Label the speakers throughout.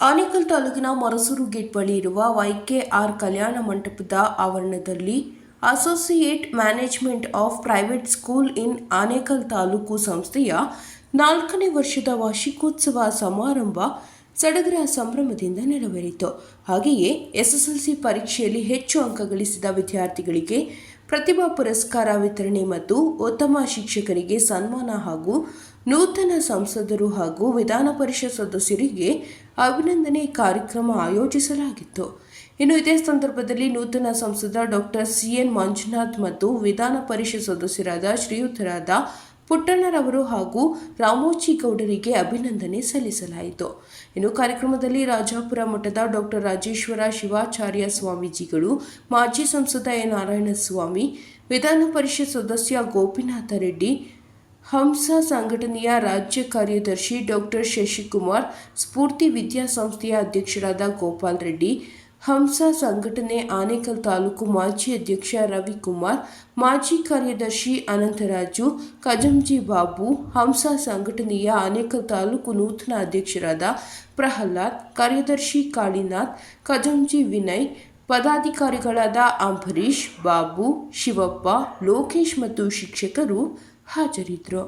Speaker 1: ಆನೇಕಲ್ ತಾಲೂಕಿನ ಮರಸೂರು ಗೇಟ್ ಬಳಿ ಇರುವ ವೈಕೆಆರ್ ಕಲ್ಯಾಣ ಮಂಟಪದ ಆವರಣದಲ್ಲಿ associate management of private school in Anekal taluk ಸಂಸ್ಥೆಯ ನಾಲ್ಕನೇ ವರ್ಷದ ವಾರ್ಷಿಕೋತ್ಸವ ಸಮಾರಂಭ ಸಡಗರ ಸಂಭ್ರಮದಿಂದ ನೆರವೇರಿತು. ಹಾಗೆಯೇ ಎಸ್ಎಸ್ಎಲ್ಸಿ ಪರೀಕ್ಷೆಯಲ್ಲಿ ಹೆಚ್ಚು ಅಂಕ ಗಳಿಸಿದ ವಿದ್ಯಾರ್ಥಿಗಳಿಗೆ ಪ್ರತಿಭಾ ಪುರಸ್ಕಾರ ವಿತರಣೆ ಮತ್ತು ಉತ್ತಮ ಶಿಕ್ಷಕರಿಗೆ ಸನ್ಮಾನ ಹಾಗೂ ನೂತನ ಸಂಸದರು ಹಾಗೂ ವಿಧಾನ ಪರಿಷತ್ ಸದಸ್ಯರಿಗೆ ಅಭಿನಂದನೆ ಕಾರ್ಯಕ್ರಮ ಆಯೋಜಿಸಲಾಗಿತ್ತು. ಇನ್ನು ಇದೇ ಸಂದರ್ಭದಲ್ಲಿ ನೂತನ ಸಂಸದ ಡಾಕ್ಟರ್ ಸಿಎನ್ ಮಂಜುನಾಥ್ ಮತ್ತು ವಿಧಾನ ಪರಿಷತ್ ಸದಸ್ಯರಾದ ಶ್ರೀಯುತರಾದ ಪುಟ್ಟಣ್ಣರವರು ಹಾಗೂ ರಾಮೋಜಿ ಗೌಡರಿಗೆ ಅಭಿನಂದನೆ ಸಲ್ಲಿಸಲಾಯಿತು. ಇನ್ನು ಕಾರ್ಯಕ್ರಮದಲ್ಲಿ ರಾಜಾಪುರ ಮಠದ ಡಾಕ್ಟರ್ ರಾಜೇಶ್ವರ ಶಿವಾಚಾರ್ಯ ಸ್ವಾಮೀಜಿಗಳು, ಮಾಜಿ ಸಂಸದ ಎ ನಾರಾಯಣಸ್ವಾಮಿ, ವಿಧಾನ ಪರಿಷತ್ ಸದಸ್ಯ ಗೋಪಿನಾಥ ರೆಡ್ಡಿ ಹಂಸ ಸಂಘಟನೆಯ ರಾಜ್ಯ ಕಾರ್ಯದರ್ಶಿ ಡಾಕ್ಟರ್ ಶಶಿಕುಮಾರ್ ಸ್ಫೂರ್ತಿ ವಿದ್ಯಾಸಂಸ್ಥೆಯ ಅಧ್ಯಕ್ಷರಾದ ಗೋಪಾಲ್ ರೆಡ್ಡಿ ಹಂಸ ಸಂಘಟನೆ ಆನೇಕಲ್ ತಾಲೂಕು ಮಾಜಿ ಅಧ್ಯಕ್ಷ ರವಿಕುಮಾರ್ ಮಾಜಿ ಕಾರ್ಯದರ್ಶಿ ಅನಂತರಾಜು ಕಜಂಜಿ ಬಾಬು ಹಂಸ ಸಂಘಟನೆಯ ಆನೇಕಲ್ ತಾಲೂಕು ನೂತನ ಅಧ್ಯಕ್ಷರಾದ ಪ್ರಹ್ಲಾದ್ ಕಾರ್ಯದರ್ಶಿ ಕಾಳಿನಾಥ್ ಕಜಂಜಿ ವಿನಯ್ ಪದಾಧಿಕಾರಿಗಳಾದ ಅಂಬರೀಶ್ ಬಾಬು, ಶಿವಪ್ಪ, ಲೋಕೇಶ್ ಮತ್ತು ಶಿಕ್ಷಕರು ಹಾಜರಿದ್ದರು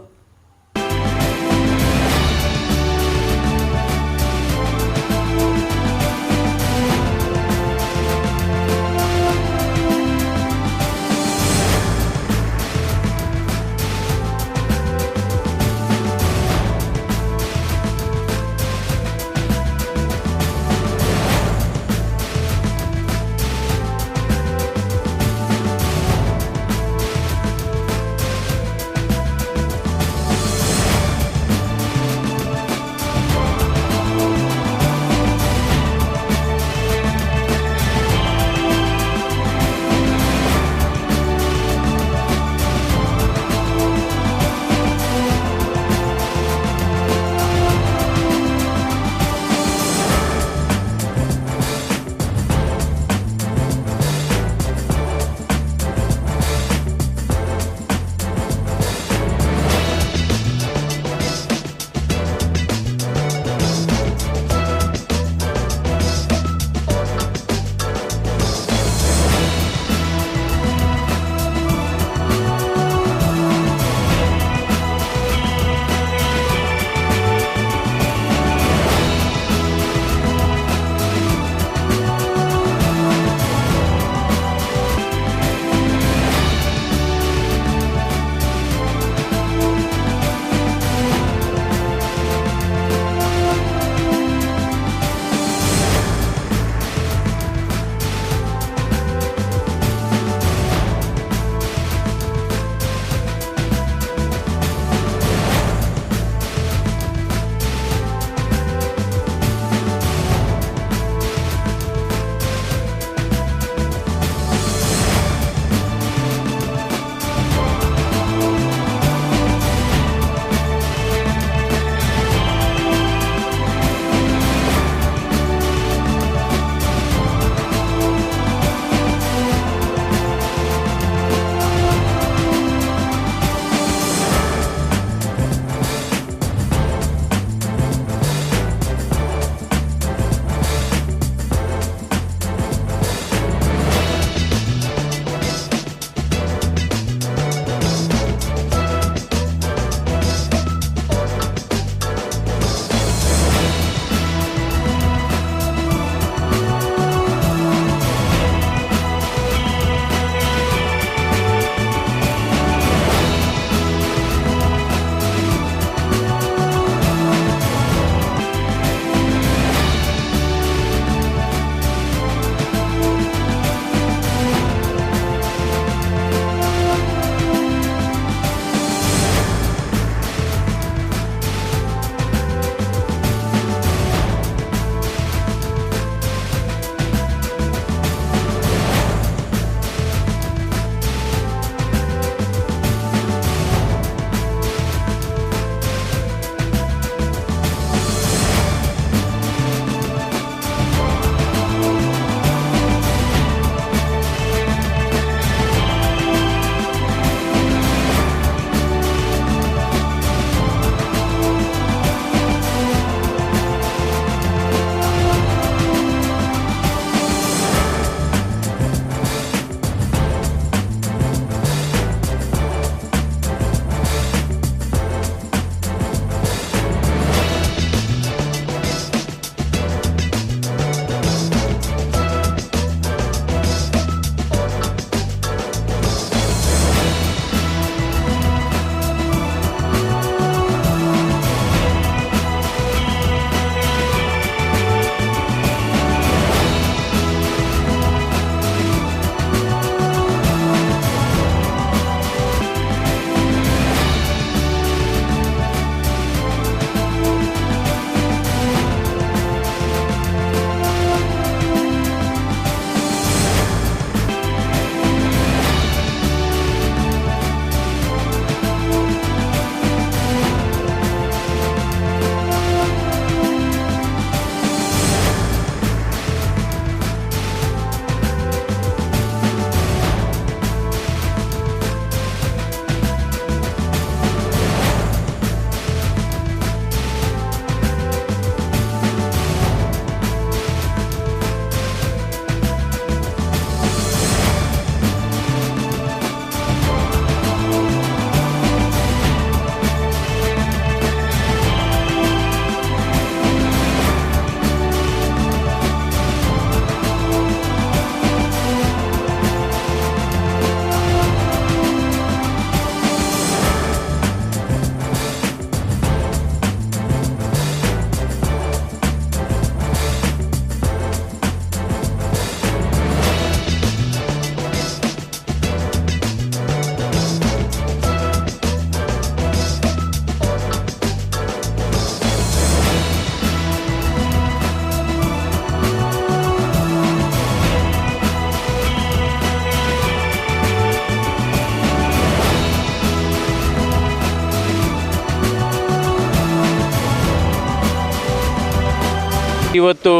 Speaker 2: ಇವತ್ತು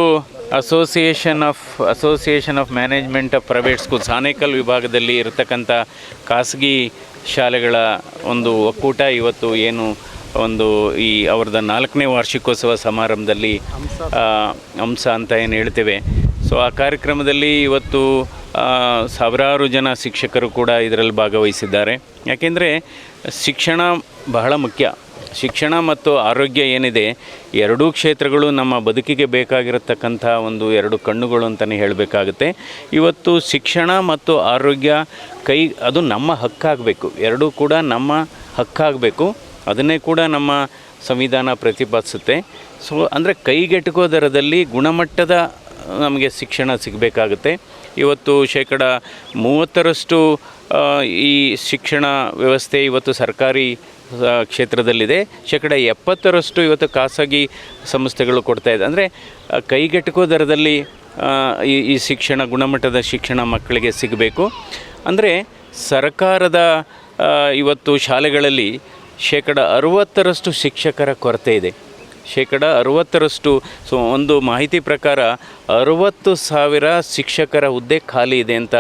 Speaker 2: association of association of management of private schools Anekal ವಿಭಾಗದಲ್ಲಿ ಇರತಕ್ಕಂಥ ಖಾಸಗಿ ಶಾಲೆಗಳ ಒಂದು ಒಕ್ಕೂಟ ಇವತ್ತು ಏನು ಒಂದು ಈ ಅವ್ರದ್ದು ನಾಲ್ಕನೇ ವಾರ್ಷಿಕೋತ್ಸವ ಸಮಾರಂಭದಲ್ಲಿ ಅಂಶ ಅಂತ ಏನು ಹೇಳ್ತೇವೆ. ಸೊ ಆ ಕಾರ್ಯಕ್ರಮದಲ್ಲಿ ಇವತ್ತು ಸಾವಿರಾರು ಜನ ಶಿಕ್ಷಕರು ಕೂಡ ಇದರಲ್ಲಿ ಭಾಗವಹಿಸಿದ್ದಾರೆ. ಯಾಕೆಂದರೆ ಶಿಕ್ಷಣ ಬಹಳ ಮುಖ್ಯ. ಶಿಕ್ಷಣ ಮತ್ತು ಆರೋಗ್ಯ ಏನಿದೆ, ಎರಡೂ ಕ್ಷೇತ್ರಗಳು ನಮ್ಮ ಬದುಕಿಗೆ ಬೇಕಾಗಿರತಕ್ಕಂಥ ಒಂದು ಎರಡು ಕಣ್ಣುಗಳು ಅಂತಲೇ ಹೇಳಬೇಕಾಗುತ್ತೆ. ಇವತ್ತು ಶಿಕ್ಷಣ ಮತ್ತು ಆರೋಗ್ಯ ಕೈ, ಅದು ನಮ್ಮ ಹಕ್ಕಾಗಬೇಕು. ಎರಡೂ ಕೂಡ ನಮ್ಮ ಹಕ್ಕಾಗಬೇಕು. ಅದನ್ನೇ ಕೂಡ ನಮ್ಮ ಸಂವಿಧಾನ ಪ್ರತಿಪಾದಿಸುತ್ತೆ. ಸೊ, ಅಂದರೆ ಕೈಗೆಟುಕೋ ದರದಲ್ಲಿ ಗುಣಮಟ್ಟದ ನಮಗೆ ಶಿಕ್ಷಣ ಸಿಗಬೇಕಾಗುತ್ತೆ. ಇವತ್ತು ಶೇಕಡ ಮೂವತ್ತರಷ್ಟು ಈ ಶಿಕ್ಷಣ ವ್ಯವಸ್ಥೆ ಇವತ್ತು ಸರ್ಕಾರಿ ಕ್ಷೇತ್ರದಲ್ಲಿದೆ. ಶೇಕಡ ಎಪ್ಪತ್ತರಷ್ಟು ಇವತ್ತು ಖಾಸಗಿ ಸಂಸ್ಥೆಗಳು ಕೊಡ್ತಾ ಇದೆ. ಅಂದರೆ ಕೈಗೆಟುಕೋ ದರದಲ್ಲಿ ಈ ಈ ಶಿಕ್ಷಣ, ಗುಣಮಟ್ಟದ ಶಿಕ್ಷಣ ಮಕ್ಕಳಿಗೆ ಸಿಗಬೇಕು. ಅಂದರೆ, ಸರ್ಕಾರದ ಇವತ್ತು ಶಾಲೆಗಳಲ್ಲಿ ಶೇಕಡ ಅರುವತ್ತರಷ್ಟು ಶಿಕ್ಷಕರ ಕೊರತೆ ಇದೆ. ಶೇಕಡ ಅರುವತ್ತರಷ್ಟು. ಸೊ, ಒಂದು ಮಾಹಿತಿ ಪ್ರಕಾರ ಅರುವತ್ತು ಸಾವಿರ ಶಿಕ್ಷಕರ ಹುದ್ದೆ ಖಾಲಿ ಇದೆ ಅಂತ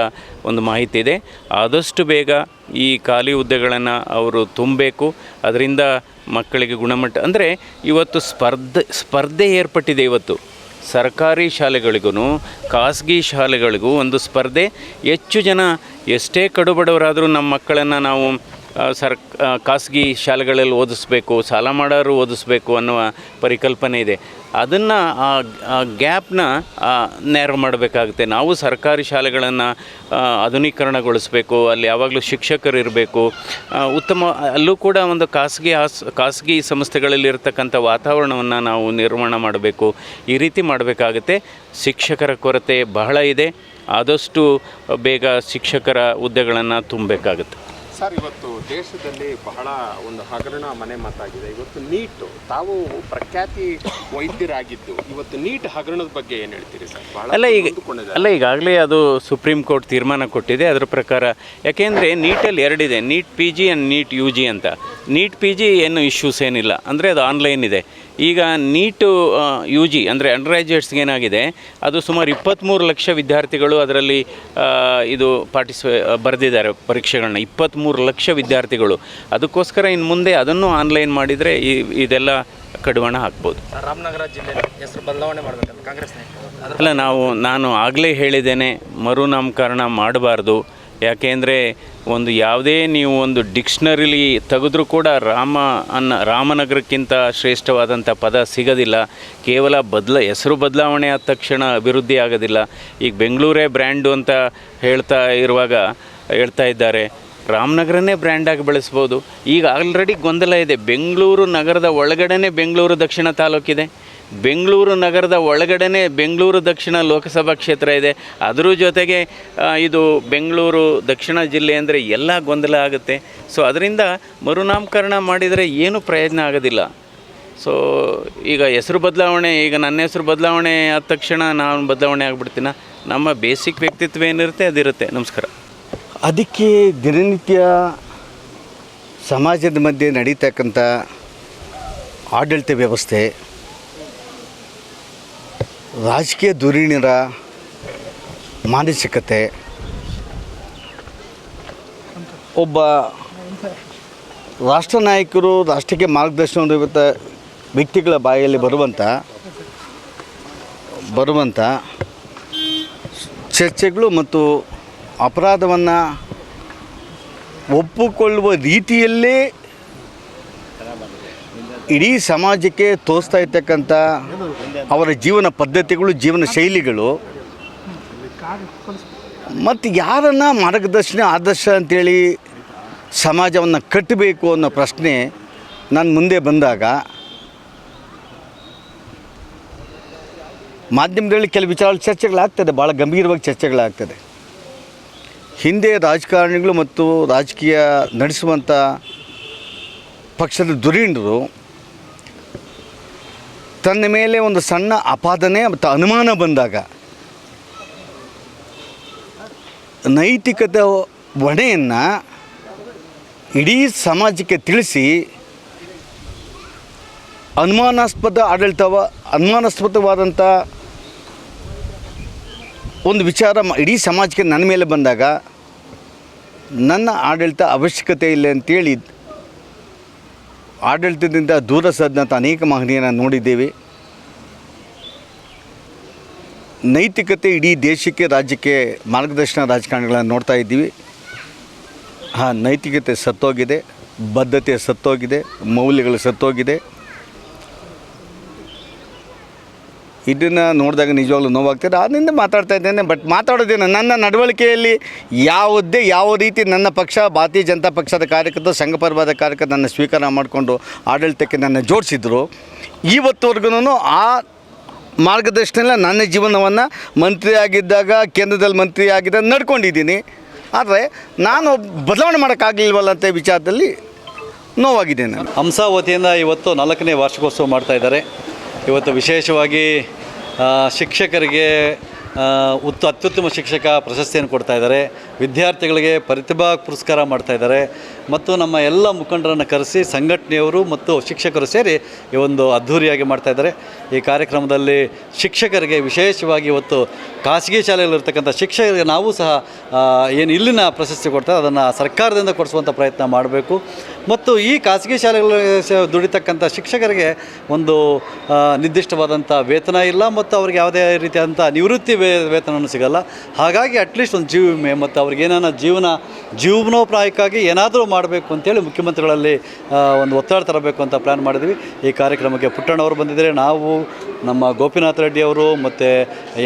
Speaker 2: ಒಂದು ಮಾಹಿತಿ ಇದೆ. ಆದಷ್ಟು ಬೇಗ ಈ ಖಾಲಿ ಹುದ್ದೆಗಳನ್ನು ಅವರು ತುಂಬಬೇಕು. ಅದರಿಂದ ಮಕ್ಕಳಿಗೆ ಗುಣಮಟ್ಟ, ಅಂದರೆ ಇವತ್ತು ಸ್ಪರ್ಧೆ ಸ್ಪರ್ಧೆ ಏರ್ಪಟ್ಟಿದೆ ಇವತ್ತು. ಸರ್ಕಾರಿ ಶಾಲೆಗಳಿಗೂ ಖಾಸಗಿ ಶಾಲೆಗಳಿಗೂ ಒಂದು ಸ್ಪರ್ಧೆ. ಹೆಚ್ಚು ಜನ ಎಷ್ಟೇ ಕಡುಬಡವರಾದರೂ ನಮ್ಮ ಮಕ್ಕಳನ್ನು ನಾವು ಸರ್ ಖಾಸಗಿ ಶಾಲೆಗಳಲ್ಲಿ ಓದಿಸ್ಬೇಕು, ಸಾಲ ಮಾಡೋರು ಓದಿಸ್ಬೇಕು ಅನ್ನುವ ಪರಿಕಲ್ಪನೆ ಇದೆ. ಅದನ್ನು ಆ ಗ್ಯಾಪ್ನ ನೇರ ಮಾಡಬೇಕಾಗುತ್ತೆ. ನಾವು ಸರ್ಕಾರಿ ಶಾಲೆಗಳನ್ನು ಆಧುನೀಕರಣಗೊಳಿಸಬೇಕು, ಅಲ್ಲಿ ಯಾವಾಗಲೂ ಶಿಕ್ಷಕರು ಇರಬೇಕು. ಉತ್ತಮ, ಅಲ್ಲೂ ಕೂಡ ಒಂದು ಖಾಸಗಿ ಆಸ್, ಖಾಸಗಿ ಸಂಸ್ಥೆಗಳಲ್ಲಿ ಇರತಕ್ಕಂಥ ವಾತಾವರಣವನ್ನು ನಾವು ನಿರ್ಮಾಣ ಮಾಡಬೇಕು. ಈ ರೀತಿ ಮಾಡಬೇಕಾಗುತ್ತೆ. ಶಿಕ್ಷಕರ ಕೊರತೆ ಬಹಳ ಇದೆ. ಆದಷ್ಟು ಬೇಗ ಶಿಕ್ಷಕರ ಹುದ್ದೆಗಳನ್ನು ತುಂಬಬೇಕಾಗುತ್ತೆ.
Speaker 3: ಸರ್ ಇವತ್ತು ದೇಶದಲ್ಲಿ ಬಹಳ ಒಂದು ಹಗರಣ ಮನೆ ಮಾತಾಗಿದೆ. ಇವತ್ತು ನೀಟ್ ತಾವು ಪ್ರಖ್ಯಾತಿ ವೈದ್ಯರಾಗಿದ್ದು ಇವತ್ತು ನೀಟ್ ಹಗರಣದ ಬಗ್ಗೆ ಏನು ಹೇಳ್ತೀರಿ ಸರ್? ಬಹಳ
Speaker 2: ಅಲ್ಲ ಈಗ. ಅಲ್ಲ ಈಗಾಗಲೇ ಅದು ಸುಪ್ರೀಂ ಕೋರ್ಟ್ ತೀರ್ಮಾನ ಕೊಟ್ಟಿದೆ. ಅದರ ಪ್ರಕಾರ ಯಾಕೆಂದರೆ ನೀಟಲ್ಲಿ ಎರಡಿದೆ NEET P G and NEET U G ಅಂತ. ನೀಟ್ ಪಿ ಜಿ ಏನು ಇಶ್ಯೂಸ್ ಏನಿಲ್ಲ. ಅಂದರೆ ಅದು ಆನ್ಲೈನ್ ಇದೆ. ಈಗ ನೀಟು ಯು ಜಿ ಅಂದರೆ ಅಂಡರ್ ಗ್ರ್ಯಾಜುಯೇಟ್ಸ್ಗೆ ಏನಾಗಿದೆ ಅದು ಸುಮಾರು ಇಪ್ಪತ್ತ್ಮೂರು ಲಕ್ಷ ವಿದ್ಯಾರ್ಥಿಗಳು ಅದರಲ್ಲಿ ಇದು ಪಾರ್ಟಿಸಿಪೇ ಬರೆದಿದ್ದಾರೆ ಪರೀಕ್ಷೆಗಳನ್ನ. ಇಪ್ಪತ್ತ್ಮೂರು ಲಕ್ಷ ವಿದ್ಯಾರ್ಥಿಗಳು. ಅದಕ್ಕೋಸ್ಕರ ಇನ್ನು ಮುಂದೆ ಅದನ್ನು ಆನ್ಲೈನ್ ಮಾಡಿದರೆ ಈ ಇದೆಲ್ಲ ಕಡಿವಾಣ ಹಾಕ್ಬೋದು.
Speaker 4: ರಾಮನಗರ ಜಿಲ್ಲೆ ಹೆಸರು ಬದಲಾವಣೆ ಮಾಡಬೇಕಂತ ಕಾಂಗ್ರೆಸ್
Speaker 2: ಅಲ್ಲ ನಾವು ನಾನು ಆಗಲೇ ಹೇಳಿದ್ದೇನೆ ಮರುನಾಮಕರಣ ಮಾಡಬಾರ್ದು. ಯಾಕೆಂದರೆ ಒಂದು ಯಾವುದೇ ನೀವು ಒಂದು ಡಿಕ್ಷನರಿಲಿ ತೆಗೆದ್ರೂ ಕೂಡ ರಾಮ ಅನ್ನ ರಾಮನಗರಕ್ಕಿಂತ ಶ್ರೇಷ್ಠವಾದಂಥ ಪದ ಸಿಗೋದಿಲ್ಲ. ಕೇವಲ ಬದಲ ಹೆಸರು ಬದಲಾವಣೆ ಆದ ತಕ್ಷಣ ಅಭಿವೃದ್ಧಿ ಆಗೋದಿಲ್ಲ. ಈಗ ಬೆಂಗಳೂರೇ ಬ್ರ್ಯಾಂಡು ಅಂತ ಹೇಳ್ತಾ ಇರುವಾಗ ಹೇಳ್ತಾ ಇದ್ದಾರೆ. ರಾಮನಗರನೇ ಬ್ರ್ಯಾಂಡಾಗಿ ಬೆಳೆಸ್ಬೋದು. ಈಗ ಆಲ್ರೆಡಿ ಗೊಂದಲ ಇದೆ. ಬೆಂಗಳೂರು ನಗರದ ಒಳಗಡೆನೇ ಬೆಂಗಳೂರು ದಕ್ಷಿಣ ತಾಲೂಕಿದೆ. ಬೆಂಗಳೂರು ನಗರದ ಒಳಗಡೆನೇ ಬೆಂಗಳೂರು ದಕ್ಷಿಣ ಲೋಕಸಭಾ ಕ್ಷೇತ್ರ ಇದೆ. ಅದರ ಜೊತೆಗೆ ಇದು ಬೆಂಗಳೂರು ದಕ್ಷಿಣ ಜಿಲ್ಲೆ ಅಂದರೆ ಎಲ್ಲ ಗೊಂದಲ ಆಗುತ್ತೆ. ಸೊ ಅದರಿಂದ ಮರುನಾಮಕರಣ ಮಾಡಿದರೆ ಏನೂ ಪ್ರಯೋಜನ ಆಗೋದಿಲ್ಲ. ಸೊ ಈಗ ಹೆಸರು ಬದಲಾವಣೆ, ಈಗ ನನ್ನ ಹೆಸರು ಬದಲಾವಣೆ ಆದ ತಕ್ಷಣ ನಾನು ಬದಲಾವಣೆ ಆಗಿಬಿಡ್ತೀನ. ನಮ್ಮ ಬೇಸಿಕ್ ವ್ಯಕ್ತಿತ್ವ ಏನಿರುತ್ತೆ ಅದಿರುತ್ತೆ. ನಮಸ್ಕಾರ.
Speaker 5: ಅದಕ್ಕೆ ದಿನನಿತ್ಯ ಸಮಾಜದ ಮಧ್ಯೆ ನಡೀತಕ್ಕಂಥ ಆಡಳಿತ ವ್ಯವಸ್ಥೆ ರಾಜಕೀಯ ಧುರೀಣರ ಮಾನಸಿಕತೆ ಒಬ್ಬ ರಾಷ್ಟ್ರ ನಾಯಕರು ರಾಷ್ಟ್ರಕ್ಕೆ ಮಾರ್ಗದರ್ಶನ ನೀಡುವಂಥ ವ್ಯಕ್ತಿಗಳ ಬಾಯಲ್ಲಿ ಬರುವಂಥ ಬರುವಂಥ ಚರ್ಚೆಗಳು ಮತ್ತು ಅಪರಾಧವನ್ನು ಒಪ್ಪಿಕೊಳ್ಳುವ ರೀತಿಯಲ್ಲೇ ಇಡೀ ಸಮಾಜಕ್ಕೆ ತೋರಿಸ್ತಾ ಇರ್ತಕ್ಕಂಥ ಅವರ ಜೀವನ ಪದ್ಧತಿಗಳು, ಜೀವನ ಶೈಲಿಗಳು. ಮತ್ತು ಯಾರನ್ನು ಮಾರ್ಗದರ್ಶನ, ಆದರ್ಶ ಅಂತೇಳಿ ಸಮಾಜವನ್ನು ಕಟ್ಟಬೇಕು ಅನ್ನೋ ಪ್ರಶ್ನೆ ನಾನು ಮುಂದೆ ಬಂದಾಗ, ಮಾಧ್ಯಮದಲ್ಲಿ ಕೆಲವು ವಿಚಾರ ಚರ್ಚೆಗಳಾಗ್ತದೆ ಭಾಳ ಗಂಭೀರವಾಗಿ ಚರ್ಚೆಗಳಾಗ್ತದೆ. ಹಿಂದೆ ರಾಜಕಾರಣಿಗಳು ಮತ್ತು ರಾಜಕೀಯ ನಡೆಸುವಂಥ ಪಕ್ಷದ ಧುರೀಣರು ತನ್ನ ಮೇಲೆ ಒಂದು ಸಣ್ಣ ಅಪಾದನೆ ಮತ್ತು ಅನುಮಾನ ಬಂದಾಗ ನೈತಿಕತೆ ಹೊಣೆಯನ್ನು ಇಡೀ ಸಮಾಜಕ್ಕೆ ತಿಳಿಸಿ ಅನುಮಾನಾಸ್ಪದ ಆಡಳಿತವ ಅನುಮಾನಾಸ್ಪದವಾದಂಥ ಒಂದು ವಿಚಾರ ಇಡೀ ಸಮಾಜಕ್ಕೆ ನನ್ನ ಮೇಲೆ ಬಂದಾಗ ನನ್ನ ಆಡಳಿತ ಅವಶ್ಯಕತೆ ಇಲ್ಲ ಅಂತೇಳಿ ಆಡಳಿತದಿಂದ ದೂರ ಸದ್ದಂಥ ಅನೇಕ ಮಹನೀಯರನ್ನು ನೋಡಿದ್ದೇವೆ. ನೈತಿಕತೆ ಇಡೀ ದೇಶಕ್ಕೆ, ರಾಜ್ಯಕ್ಕೆ ಮಾರ್ಗದರ್ಶನ ರಾಜಕಾರಣಿಗಳನ್ನು ನೋಡ್ತಾ ಇದ್ದೀವಿ. ಆ ನೈತಿಕತೆ ಸತ್ತೋಗಿದೆ, ಬದ್ಧತೆ ಸತ್ತೋಗಿದೆ, ಮೌಲ್ಯಗಳು ಸತ್ತೋಗಿದೆ. ಇದನ್ನು ನೋಡಿದಾಗ ನಿಜವಾಗ್ಲೂ ನೋವಾಗ್ತದೆ. ಆದ್ದರಿಂದ ಮಾತಾಡ್ತಾ ಇದ್ದೇನೆ ಬಟ್ ಮಾತಾಡೋದೇನು? ನನ್ನ ನಡವಳಿಕೆಯಲ್ಲಿ ಯಾವುದೇ, ಯಾವ ರೀತಿ ನನ್ನ ಪಕ್ಷ, ಭಾರತೀಯ ಜನತಾ ಪಕ್ಷದ ಕಾರ್ಯಕರ್ತರು, ಸಂಘ ಪರಿವಾರದ ಕಾರ್ಯಕರ್ತರು ನನ್ನ ಸ್ವೀಕಾರ ಮಾಡಿಕೊಂಡು ಆಡಳಿತಕ್ಕೆ ನನ್ನ ಜೋಡಿಸಿದ್ರು. ಇವತ್ತುವರೆಗೂ ಆ ಮಾರ್ಗದರ್ಶನ ನನ್ನ ಜೀವನವನ್ನು ಮಂತ್ರಿಯಾಗಿದ್ದಾಗ, ಕೇಂದ್ರದಲ್ಲಿ ಮಂತ್ರಿ ಆಗಿದ್ದಾಗ ನಡ್ಕೊಂಡಿದ್ದೀನಿ. ಆದರೆ ನಾನು ಬದಲಾವಣೆ ಮಾಡೋಕ್ಕಾಗಲಿಲ್ವಲ್ಲ ಅಂತ ವಿಚಾರದಲ್ಲಿ ನೋವಾಗಿದ್ದೇನೆ ಹಂಸಾವತಿಯಿಂದ
Speaker 6: ಹಂಸ ವತಿಯಿಂದ ಇವತ್ತು ನಾಲ್ಕನೇ ವಾರ್ಷಿಕೋತ್ಸವ ಮಾಡ್ತಾಯಿದ್ದಾರೆ ಇವತ್ತು ವಿಶೇಷವಾಗಿ ಶಿಕ್ಷಕರಿಗೆ ಉತ್ತ ಅತ್ಯುತ್ತಮ ಶಿಕ್ಷಕ ಪ್ರಶಸ್ತಿಯನ್ನು ಕೊಡ್ತಾ ಇದ್ದಾರೆ. ವಿದ್ಯಾರ್ಥಿಗಳಿಗೆ ಪ್ರತಿಭಾ ಪುರಸ್ಕಾರ ಮಾಡ್ತಾ ಇದ್ದಾರೆ. ಮತ್ತು ನಮ್ಮ ಎಲ್ಲ ಮುಖಂಡರನ್ನು ಕರೆಸಿ ಸಂಘಟನೆಯವರು ಮತ್ತು ಶಿಕ್ಷಕರು ಸೇರಿ ಈ ಒಂದು ಅದ್ಧೂರಿಯಾಗಿ ಮಾಡ್ತಾ ಇದ್ದಾರೆ. ಈ ಕಾರ್ಯಕ್ರಮದಲ್ಲಿ ಶಿಕ್ಷಕರಿಗೆ ವಿಶೇಷವಾಗಿ ಇವತ್ತು ಖಾಸಗಿ ಶಾಲೆಯಲ್ಲಿರ್ತಕ್ಕಂಥ ಶಿಕ್ಷಕರಿಗೆ ನಾವು ಸಹ ಏನು ಇಲ್ಲಿನ ಪ್ರಶಸ್ತಿ ಕೊಡ್ತಾರೆ ಅದನ್ನು ಸರ್ಕಾರದಿಂದ ಕೊಡಿಸುವಂಥ ಪ್ರಯತ್ನ ಮಾಡಬೇಕು. ಮತ್ತು ಈ ಖಾಸಗಿ ಶಾಲೆಗಳಲ್ಲಿ ದುಡಿತಕ್ಕಂಥ ಶಿಕ್ಷಕರಿಗೆ ಒಂದು ನಿರ್ದಿಷ್ಟವಾದಂಥ ವೇತನ ಇಲ್ಲ ಮತ್ತು ಅವ್ರಿಗೆ ಯಾವುದೇ ರೀತಿಯಾದಂಥ ನಿವೃತ್ತಿ ವೇತನವೂ ಸಿಗಲ್ಲ. ಹಾಗಾಗಿ ಅಟ್ಲೀಸ್ಟ್ ಒಂದು ಜೀವ ವಿಮೆ ಮತ್ತು ಅವ್ರಿಗೆ ಏನಾನ ಜೀವನ, ಜೀವನೋಪಾಯಕ್ಕಾಗಿ ಏನಾದರೂ ಮಾಡಬೇಕು ಅಂತೇಳಿ ಮುಖ್ಯಮಂತ್ರಿಗಳಲ್ಲಿ ಒಂದು ಒತ್ತಡ ತರಬೇಕು ಅಂತ ಪ್ಲ್ಯಾನ್ ಮಾಡಿದ್ವಿ. ಈ ಕಾರ್ಯಕ್ರಮಕ್ಕೆ ಪುಟ್ಟಣ್ಣವರು ಬಂದಿದ್ದರೆ. ನಾವು, ನಮ್ಮ ಗೋಪಿನಾಥ್ ರೆಡ್ಡಿ ಅವರು ಮತ್ತು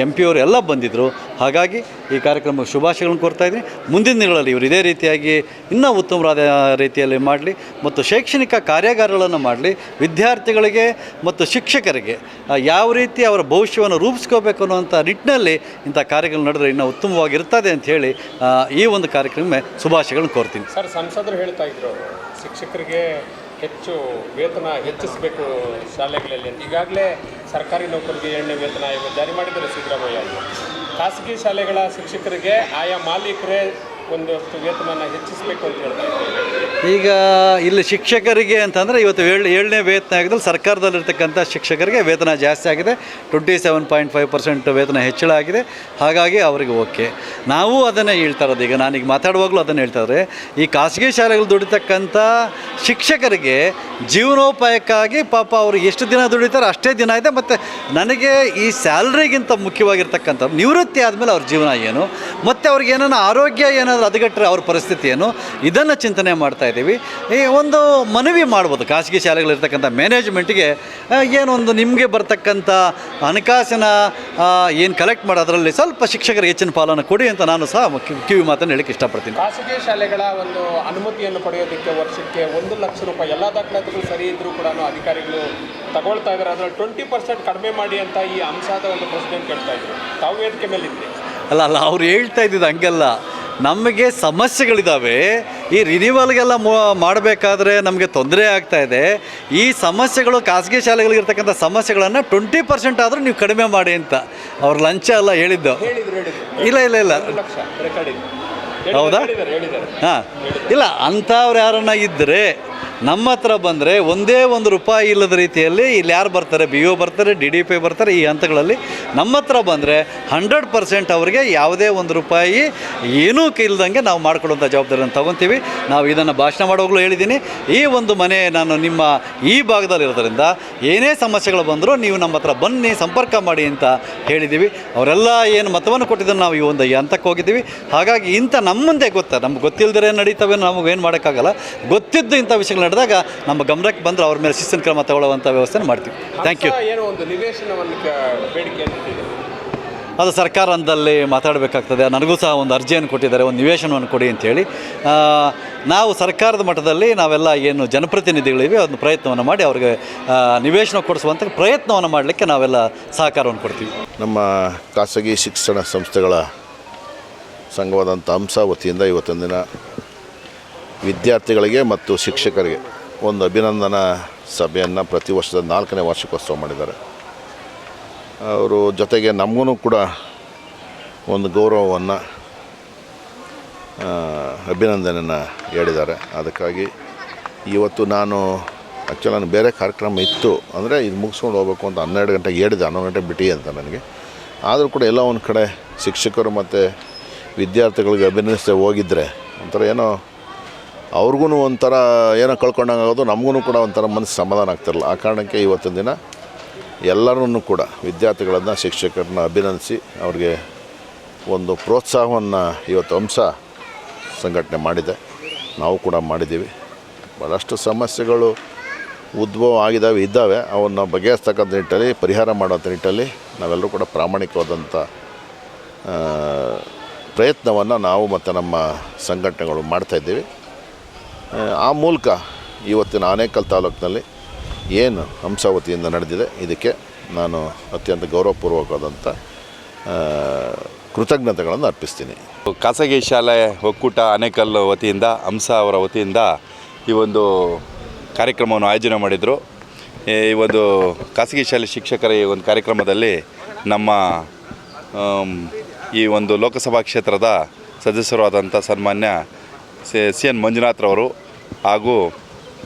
Speaker 6: ಎಂ ಪಿ ಅವರು ಎಲ್ಲ ಬಂದಿದ್ದರು ಹಾಗಾಗಿ ಈ ಕಾರ್ಯಕ್ರಮ ಶುಭಾಶಯಗಳನ್ನು ಕೋರ್ತಾ ಇದ್ದೀನಿ. ಮುಂದಿನ ದಿನಗಳಲ್ಲಿ ಇವರು ಇದೇ ರೀತಿಯಾಗಿ ಇನ್ನೂ ಉತ್ತಮವಾದ ರೀತಿಯಲ್ಲಿ ಮಾಡಲಿ ಮತ್ತು ಶೈಕ್ಷಣಿಕ ಕಾರ್ಯಾಗಾರಗಳನ್ನು ಮಾಡಲಿ. ವಿದ್ಯಾರ್ಥಿಗಳಿಗೆ ಮತ್ತು ಶಿಕ್ಷಕರಿಗೆ ಯಾವ ರೀತಿ ಅವರ ಭವಿಷ್ಯವನ್ನು ರೂಪಿಸ್ಕೋಬೇಕು ಅನ್ನುವಂಥ ನಿಟ್ಟಿನಲ್ಲಿ ಇಂಥ ಕಾರ್ಯಗಳು ನಡೆದರೆ ಇನ್ನೂ ಉತ್ತಮವಾಗಿರ್ತದೆ ಅಂತ ಹೇಳಿ ಈ ಒಂದು ಕಾರ್ಯಕ್ರಮ ಶುಭಾಶಯಗಳನ್ನು ಕೋರ್ತೀನಿ.
Speaker 3: ಸರ್, ಸಂಸದರು ಹೇಳ್ತಾ ಇದ್ರು, ಶಿಕ್ಷಕರಿಗೆ ಹೆಚ್ಚು ವೇತನ ಹೆಚ್ಚಿಸಬೇಕು ಶಾಲೆಗಳಲ್ಲಿ ಈಗಾಗಲೇ ಸರ್ಕಾರಿ ನೌಕರಿಗೆ ಏಳನೇ ವೇತನ ಆಯೋಗ ಜಾರಿ ಮಾಡಿದ್ದಾರೆ ಸಿದ್ದರಾಮಯ್ಯ ಖಾಸಗಿ ಶಾಲೆಗಳ ಶಿಕ್ಷಕರಿಗೆ ಆಯಾ ಮಾಲೀಕರೇ ಒಂದು ವೇತನ ಹೆಚ್ಚಿಸಬೇಕು ಅಂತ ಹೇಳ್ತಾರೆ
Speaker 6: ಈಗ ಇಲ್ಲಿ ಶಿಕ್ಷಕರಿಗೆ ಅಂತಂದರೆ ಇವತ್ತು ಏಳು ಏಳನೇ ವೇತನ ಆಗಿದ್ರು ಸರ್ಕಾರದಲ್ಲಿರ್ತಕ್ಕಂಥ ಶಿಕ್ಷಕರಿಗೆ ವೇತನ ಜಾಸ್ತಿ ಆಗಿದೆ. Twenty seven point five percent ವೇತನ ಹೆಚ್ಚಳ ಆಗಿದೆ. ಹಾಗಾಗಿ ಅವರಿಗೆ ಓಕೆ. ನಾವು ಅದನ್ನೇ ಹೇಳ್ತಾ ಇರೋದು. ಈಗ ನಾನೀಗ ಮಾತಾಡುವಾಗಲೂ ಅದನ್ನು ಹೇಳ್ತಾರೆ ಈ ಖಾಸಗಿ ಶಾಲೆಗಳು ದುಡಿತಕ್ಕಂಥ ಶಿಕ್ಷಕರಿಗೆ ಜೀವನೋಪಾಯಕ್ಕಾಗಿ ಪಾಪ ಅವರು ಎಷ್ಟು ದಿನ ದುಡಿತಾರೆ ಅಷ್ಟೇ ದಿನ ಇದೆ. ಮತ್ತು ನನಗೆ ಈ ಸ್ಯಾಲ್ರಿಗಿಂತ ಮುಖ್ಯವಾಗಿರ್ತಕ್ಕಂಥ ನಿವೃತ್ತಿ ಆದಮೇಲೆ ಅವ್ರ ಜೀವನ ಏನು? ಮತ್ತು ಅವ್ರಿಗೆ ಏನಾರ ಆರೋಗ್ಯ ಏನಾದರೂ ಹದಗೆಟ್ಟರೆ ಅವ್ರ ಪರಿಸ್ಥಿತಿ ಏನು ಇದನ್ನು ಚಿಂತನೆ ಮಾಡ್ತಾ ಇದ್ದೀವಿ. ಈ ಒಂದು ಮನವಿ ಮಾಡ್ಬೋದು ಖಾಸಗಿ ಶಾಲೆಗಳಿರ್ತಕ್ಕಂಥ ಮ್ಯಾನೇಜ್ಮೆಂಟ್ಗೆ ಏನೊಂದು ನಿಮಗೆ ಬರ್ತಕ್ಕಂಥ ಹಣಕಾಸಿನ ಏನು ಕಲೆಕ್ಟ್ ಮಾಡೋದ್ರಲ್ಲಿ ಸ್ವಲ್ಪ ಶಿಕ್ಷಕರಿಗೆ ಹೆಚ್ಚಿನ ಪಾಲನ್ನು ಕೊಡಿ ಅಂತ ನಾನು ಸಹ ಕಿವಿ ಮಾತನ್ನು ಹೇಳಕ್ಕೆ ಇಷ್ಟಪಡ್ತೀನಿ.
Speaker 3: ಖಾಸಗಿ ಶಾಲೆಗಳ ಒಂದು ಅನುಮತಿಯನ್ನು ಪಡೆಯೋದಕ್ಕೆ ವರ್ಷಕ್ಕೆ ಒಂದು ಲಕ್ಷ ರೂಪಾಯಿ ಎಲ್ಲ ದಾಖಲಾತಿಗಳು ಸರಿ ಇದ್ದರೂ ಕೂಡ ಅಧಿಕಾರಿಗಳು ತಗೊಳ್ತಾ ಇದ್ದಾರೆ ಅದರಲ್ಲಿ ಟ್ವೆಂಟಿ ಪರ್ಸೆಂಟ್ ಕಡಿಮೆ ಮಾಡಿ ಅಂತ ಈ ಅಂಶದ ಒಂದು ಪ್ರೆಸಿಡೆಂಟ್ ಹೇಳ್ತಾ ಇದ್ರು. ತಾವು ವೇದಿಕೆ ಮೇಲೆ
Speaker 6: ಅಲ್ಲ ಅಲ್ಲ ಅವ್ರು ಹೇಳ್ತಾ ಇದ್ದಿದ್ದು ಹಂಗಲ್ಲ. ನಮಗೆ ಸಮಸ್ಯೆಗಳಿದ್ದಾವೆ ಈ ರಿನಿವಲ್ಗೆಲ್ಲ ಮಾಡಬೇಕಾದ್ರೆ ನಮಗೆ ತೊಂದರೆ ಆಗ್ತಾ ಇದೆ. ಈ ಸಮಸ್ಯೆಗಳು ಖಾಸಗಿ ಶಾಲೆಗಳಿಗಿರ್ತಕ್ಕಂಥ ಸಮಸ್ಯೆಗಳನ್ನು ಟ್ವೆಂಟಿ ಪರ್ಸೆಂಟ್ ಆದರೂ ನೀವು ಕಡಿಮೆ ಮಾಡಿ ಅಂತ ಅವ್ರ ಲಂಚ ಎಲ್ಲ ಹೇಳಿದ್ದು. ಇಲ್ಲ ಇಲ್ಲ ಇಲ್ಲ. ಹೌದಾ? ಹಾಂ. ಇಲ್ಲ ಅಂಥವ್ರು ಯಾರನ್ನ ಇದ್ದರೆ ನಮ್ಮ ಹತ್ರ ಬಂದರೆ ಒಂದೇ ಒಂದು ರೂಪಾಯಿ ಇಲ್ಲದ ರೀತಿಯಲ್ಲಿ ಇಲ್ಲಿ ಯಾರು ಬರ್ತಾರೆ? ಬಿ ಒ ಬರ್ತಾರೆ ಡಿ ಡಿ ಪಿ ಬರ್ತಾರೆ, ಈ ಹಂತಗಳಲ್ಲಿ ನಮ್ಮ ಹತ್ರ ಬಂದರೆ ಹಂಡ್ರೆಡ್ ಪರ್ಸೆಂಟ್ ಅವರಿಗೆ ಯಾವುದೇ ಒಂದು ರೂಪಾಯಿ ಏನೂ ಇಲ್ದಂಗೆ ನಾವು ಮಾಡ್ಕೊಳ್ಳುವಂಥ ಜವಾಬ್ದಾರಿಯನ್ನು ತಗೊತೀವಿ. ನಾವು ಇದನ್ನು ಭಾಷಣ ಮಾಡುವಾಗಲೂ ಹೇಳಿದ್ದೀನಿ. ಈ ಒಂದು ಮನೆ ನಾನು ನಿಮ್ಮ ಈ ಭಾಗದಲ್ಲಿ ಇರೋದ್ರಿಂದ ಏನೇ ಸಮಸ್ಯೆಗಳು ಬಂದರೂ ನೀವು ನಮ್ಮ ಹತ್ರ ಬನ್ನಿ, ಸಂಪರ್ಕ ಮಾಡಿ ಅಂತ ಹೇಳಿದ್ದೀವಿ. ಅವರೆಲ್ಲ ಏನು ಮತವನ್ನು ಕೊಟ್ಟಿದ್ದನ್ನು ನಾವು ಈ ಒಂದು ಹಂತಕ್ಕೆ ಹೋಗಿದ್ದೀವಿ. ಹಾಗಾಗಿ ಇಂಥ ನಮ್ಮ ಮುಂದೆ ಗೊತ್ತಾ, ನಮ್ಗೆ ಗೊತ್ತಿಲ್ಲದೇ ನಡೀತವೆ ನಮಗೇನು ಮಾಡೋಕ್ಕಾಗಲ್ಲ. ಗೊತ್ತಿದ್ದು ಇಂಥ ವಿಷಯಗಳು ನಡೆದಾಗ ನಮ್ಮ ಗಮನಕ್ಕೆ ಬಂದರೆ ಅವ್ರ ಮೇಲೆ ಶಿಸ್ತಿನ ಕ್ರಮ ತಗೊಳ್ಳುವಂಥ ವ್ಯವಸ್ಥೆ ಮಾಡ್ತೀವಿ. ಥ್ಯಾಂಕ್ ಯು
Speaker 3: ಏನೋ ಒಂದು ನಿವೇಶನವನ್ನು ಬೇಡಿಕೆ
Speaker 6: ಅದು ಸರ್ಕಾರ ಹಂತದಲ್ಲಿ ಮಾತಾಡಬೇಕಾಗ್ತದೆ. ನನಗೂ ಸಹ ಒಂದು ಅರ್ಜಿಯನ್ನು ಕೊಟ್ಟಿದ್ದಾರೆ. ಒಂದು ನಿವೇಶನವನ್ನು ಕೊಡಿ ಅಂತೇಳಿ ಆ, ನಾವು ಸರ್ಕಾರದ ಮಟ್ಟದಲ್ಲಿ ನಾವೆಲ್ಲ ಏನು ಜನಪ್ರತಿನಿಧಿಗಳಿವೆ ಅದನ್ನು ಪ್ರಯತ್ನವನ್ನು ಮಾಡಿ ಅವ್ರಿಗೆ ನಿವೇಶನ ಕೊಡಿಸುವಂಥ ಪ್ರಯತ್ನವನ್ನು ಮಾಡಲಿಕ್ಕೆ ನಾವೆಲ್ಲ ಸಹಕಾರವನ್ನು ಕೊಡ್ತೀವಿ.
Speaker 7: ನಮ್ಮ ಖಾಸಗಿ ಶಿಕ್ಷಣ ಸಂಸ್ಥೆಗಳ ಸಂಘವಾದಂಥ ಅಂಶ ವತಿಯಿಂದ ಇವತ್ತಿನ ದಿನ ವಿದ್ಯಾರ್ಥಿಗಳಿಗೆ ಮತ್ತು ಶಿಕ್ಷಕರಿಗೆ ಒಂದು ಅಭಿನಂದನಾ ಸಭೆಯನ್ನು ಪ್ರತಿ ವರ್ಷದ ನಾಲ್ಕನೇ ವಾರ್ಷಿಕೋತ್ಸವ ಮಾಡಿದ್ದಾರೆ. ಅವರು ಜೊತೆಗೆ ನಮಗೂ ಕೂಡ ಒಂದು ಗೌರವವನ್ನು ಅಭಿನಂದನೆಯನ್ನು ಹೇಳಿದ್ದಾರೆ. ಅದಕ್ಕಾಗಿ ಇವತ್ತು ನಾನು ಆ್ಯಕ್ಚುಲಿ ನಾನು ಬೇರೆ ಕಾರ್ಯಕ್ರಮ ಇತ್ತು ಅಂದರೆ ಇದು ಮುಗಿಸ್ಕೊಂಡು ಹೋಗ್ಬೇಕು ಅಂತ ಹನ್ನೆರಡು ಗಂಟೆಗೆ ಹೇಳಿದೆ, ಹನ್ನೊಂದು ಗಂಟೆ ಬಿಟ್ಟು ಅಂತ ನನಗೆ. ಆದರೂ ಕೂಡ ಎಲ್ಲ ಒಂದು ಕಡೆ ಶಿಕ್ಷಕರು ಮತ್ತು ವಿದ್ಯಾರ್ಥಿಗಳಿಗೆ ಅಭಿನಂದಿಸದೆ ಹೋಗಿದ್ದರೆ ಒಂಥರ ಏನೋ ಅವ್ರಿಗೂ ಒಂಥರ ಏನೋ ಕಳ್ಕೊಂಡಂಗೆ ಆಗೋದು ನಮಗೂ ಕೂಡ ಒಂಥರ ಮನಸ್ಸು ಸಮಾಧಾನ ಆಗ್ತಿರಲ್ಲ ಆ ಕಾರಣಕ್ಕೆ ಇವತ್ತಿನ ದಿನ ಎಲ್ಲರನ್ನೂ ಕೂಡ ವಿದ್ಯಾರ್ಥಿಗಳನ್ನು, ಶಿಕ್ಷಕರನ್ನ ಅಭಿನಂದಿಸಿ ಅವ್ರಿಗೆ ಒಂದು ಪ್ರೋತ್ಸಾಹವನ್ನು ಇವತ್ತು ಅಂಶ ಸಂಘಟನೆ ಮಾಡಿದೆ. ನಾವು ಕೂಡ ಮಾಡಿದ್ದೀವಿ. ಭಾಳಷ್ಟು ಸಮಸ್ಯೆಗಳು ಉದ್ಭವ ಆಗಿದ್ದಾವೆ, ಇದ್ದಾವೆ. ಅವನ್ನ ಬಗೆಹರಿಸ್ತಕ್ಕಂಥ ನಿಟ್ಟಲ್ಲಿ, ಪರಿಹಾರ ಮಾಡೋಂಥ ನಿಟ್ಟಲ್ಲಿ ನಾವೆಲ್ಲರೂ ಕೂಡ ಪ್ರಾಮಾಣಿಕವಾದಂಥ ಪ್ರಯತ್ನವನ್ನು ನಾವು ಮತ್ತು ನಮ್ಮ ಸಂಘಟನೆಗಳು ಮಾಡ್ತಾಯಿದ್ದೀವಿ ಆ ಮೂಲಕ ಇವತ್ತಿನ ಆನೇಕಲ್ ತಾಲೂಕಿನಲ್ಲಿ ಏನು ಹಂಸಾವತಿಯಿಂದ ನಡೆದಿದೆ, ಇದಕ್ಕೆ ನಾನು ಅತ್ಯಂತ ಗೌರವಪೂರ್ವಕವಾದಂಥ ಕೃತಜ್ಞತೆಗಳನ್ನು ಅರ್ಪಿಸ್ತೀನಿ.
Speaker 8: ಖಾಸಗಿ ಶಾಲೆ ಒಕ್ಕೂಟ ಆನೇಕಲ್ ವತಿಯಿಂದ, ಹಂಸ ಅವರ ವತಿಯಿಂದ ಈ ಒಂದು ಕಾರ್ಯಕ್ರಮವನ್ನು ಆಯೋಜನೆ ಮಾಡಿದರು. ಈ ಒಂದು ಖಾಸಗಿ ಶಾಲೆ ಶಿಕ್ಷಕರ ಈ ಒಂದು ಕಾರ್ಯಕ್ರಮದಲ್ಲಿ ನಮ್ಮ ಈ ಒಂದು ಲೋಕಸಭಾ ಕ್ಷೇತ್ರದ ಸದಸ್ಯರಾದಂಥ ಸನ್ಮಾನ್ಯ ಸಿ ಎನ್ ಮಂಜುನಾಥ್ರವರು ಹಾಗೂ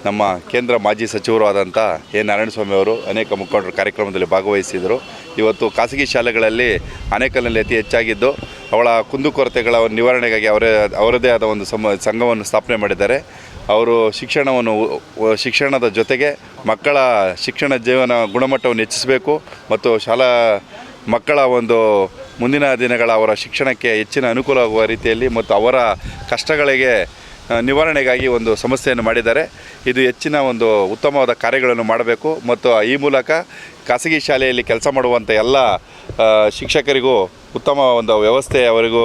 Speaker 8: ನಮ್ಮ ಕೇಂದ್ರ ಮಾಜಿ ಸಚಿವರು ಆದಂಥ ಎ. ನಾರಾಯಣಸ್ವಾಮಿ ಅವರು ಅನೇಕ ಮುಖಂಡರು ಕಾರ್ಯಕ್ರಮದಲ್ಲಿ ಭಾಗವಹಿಸಿದರು. ಇವತ್ತು ಖಾಸಗಿ ಶಾಲೆಗಳಲ್ಲಿ ಅನೇಕಲ್ಲಿ ಅತಿ ಹೆಚ್ಚಾಗಿದ್ದು, ಅವಳ ಕುಂದುಕೊರತೆಗಳ ನಿವಾರಣೆಗಾಗಿ ಅವರೇ, ಅವರದೇ ಆದ ಒಂದು ಸಮ, ಸಂಘವನ್ನು ಸ್ಥಾಪನೆ ಮಾಡಿದ್ದಾರೆ. ಅವರು ಶಿಕ್ಷಣವನ್ನು, ಶಿಕ್ಷಣದ ಜೊತೆಗೆ ಮಕ್ಕಳ ಶಿಕ್ಷಣ ಜೀವನ ಗುಣಮಟ್ಟವನ್ನು ಹೆಚ್ಚಿಸಬೇಕು ಮತ್ತು ಶಾಲಾ ಮಕ್ಕಳ ಒಂದು ಮುಂದಿನ ದಿನಗಳ ಅವರ ಶಿಕ್ಷಣಕ್ಕೆ ಹೆಚ್ಚಿನ ಅನುಕೂಲವಾಗುವ ರೀತಿಯಲ್ಲಿ ಮತ್ತು ಅವರ ಕಷ್ಟಗಳಿಗೆ ನಿವಾರಣೆಗಾಗಿ ಒಂದು ಸಮಸ್ಯೆಯನ್ನು ಮಾಡಿದ್ದಾರೆ. ಇದು ಹೆಚ್ಚಿನ ಒಂದು ಉತ್ತಮವಾದ ಕಾರ್ಯಗಳನ್ನು ಮಾಡಬೇಕು ಮತ್ತು ಈ ಮೂಲಕ ಖಾಸಗಿ ಶಾಲೆಯಲ್ಲಿ ಕೆಲಸ ಮಾಡುವಂಥ ಎಲ್ಲ ಶಿಕ್ಷಕರಿಗೂ ಉತ್ತಮ ಒಂದು ವ್ಯವಸ್ಥೆ ಅವರಿಗೂ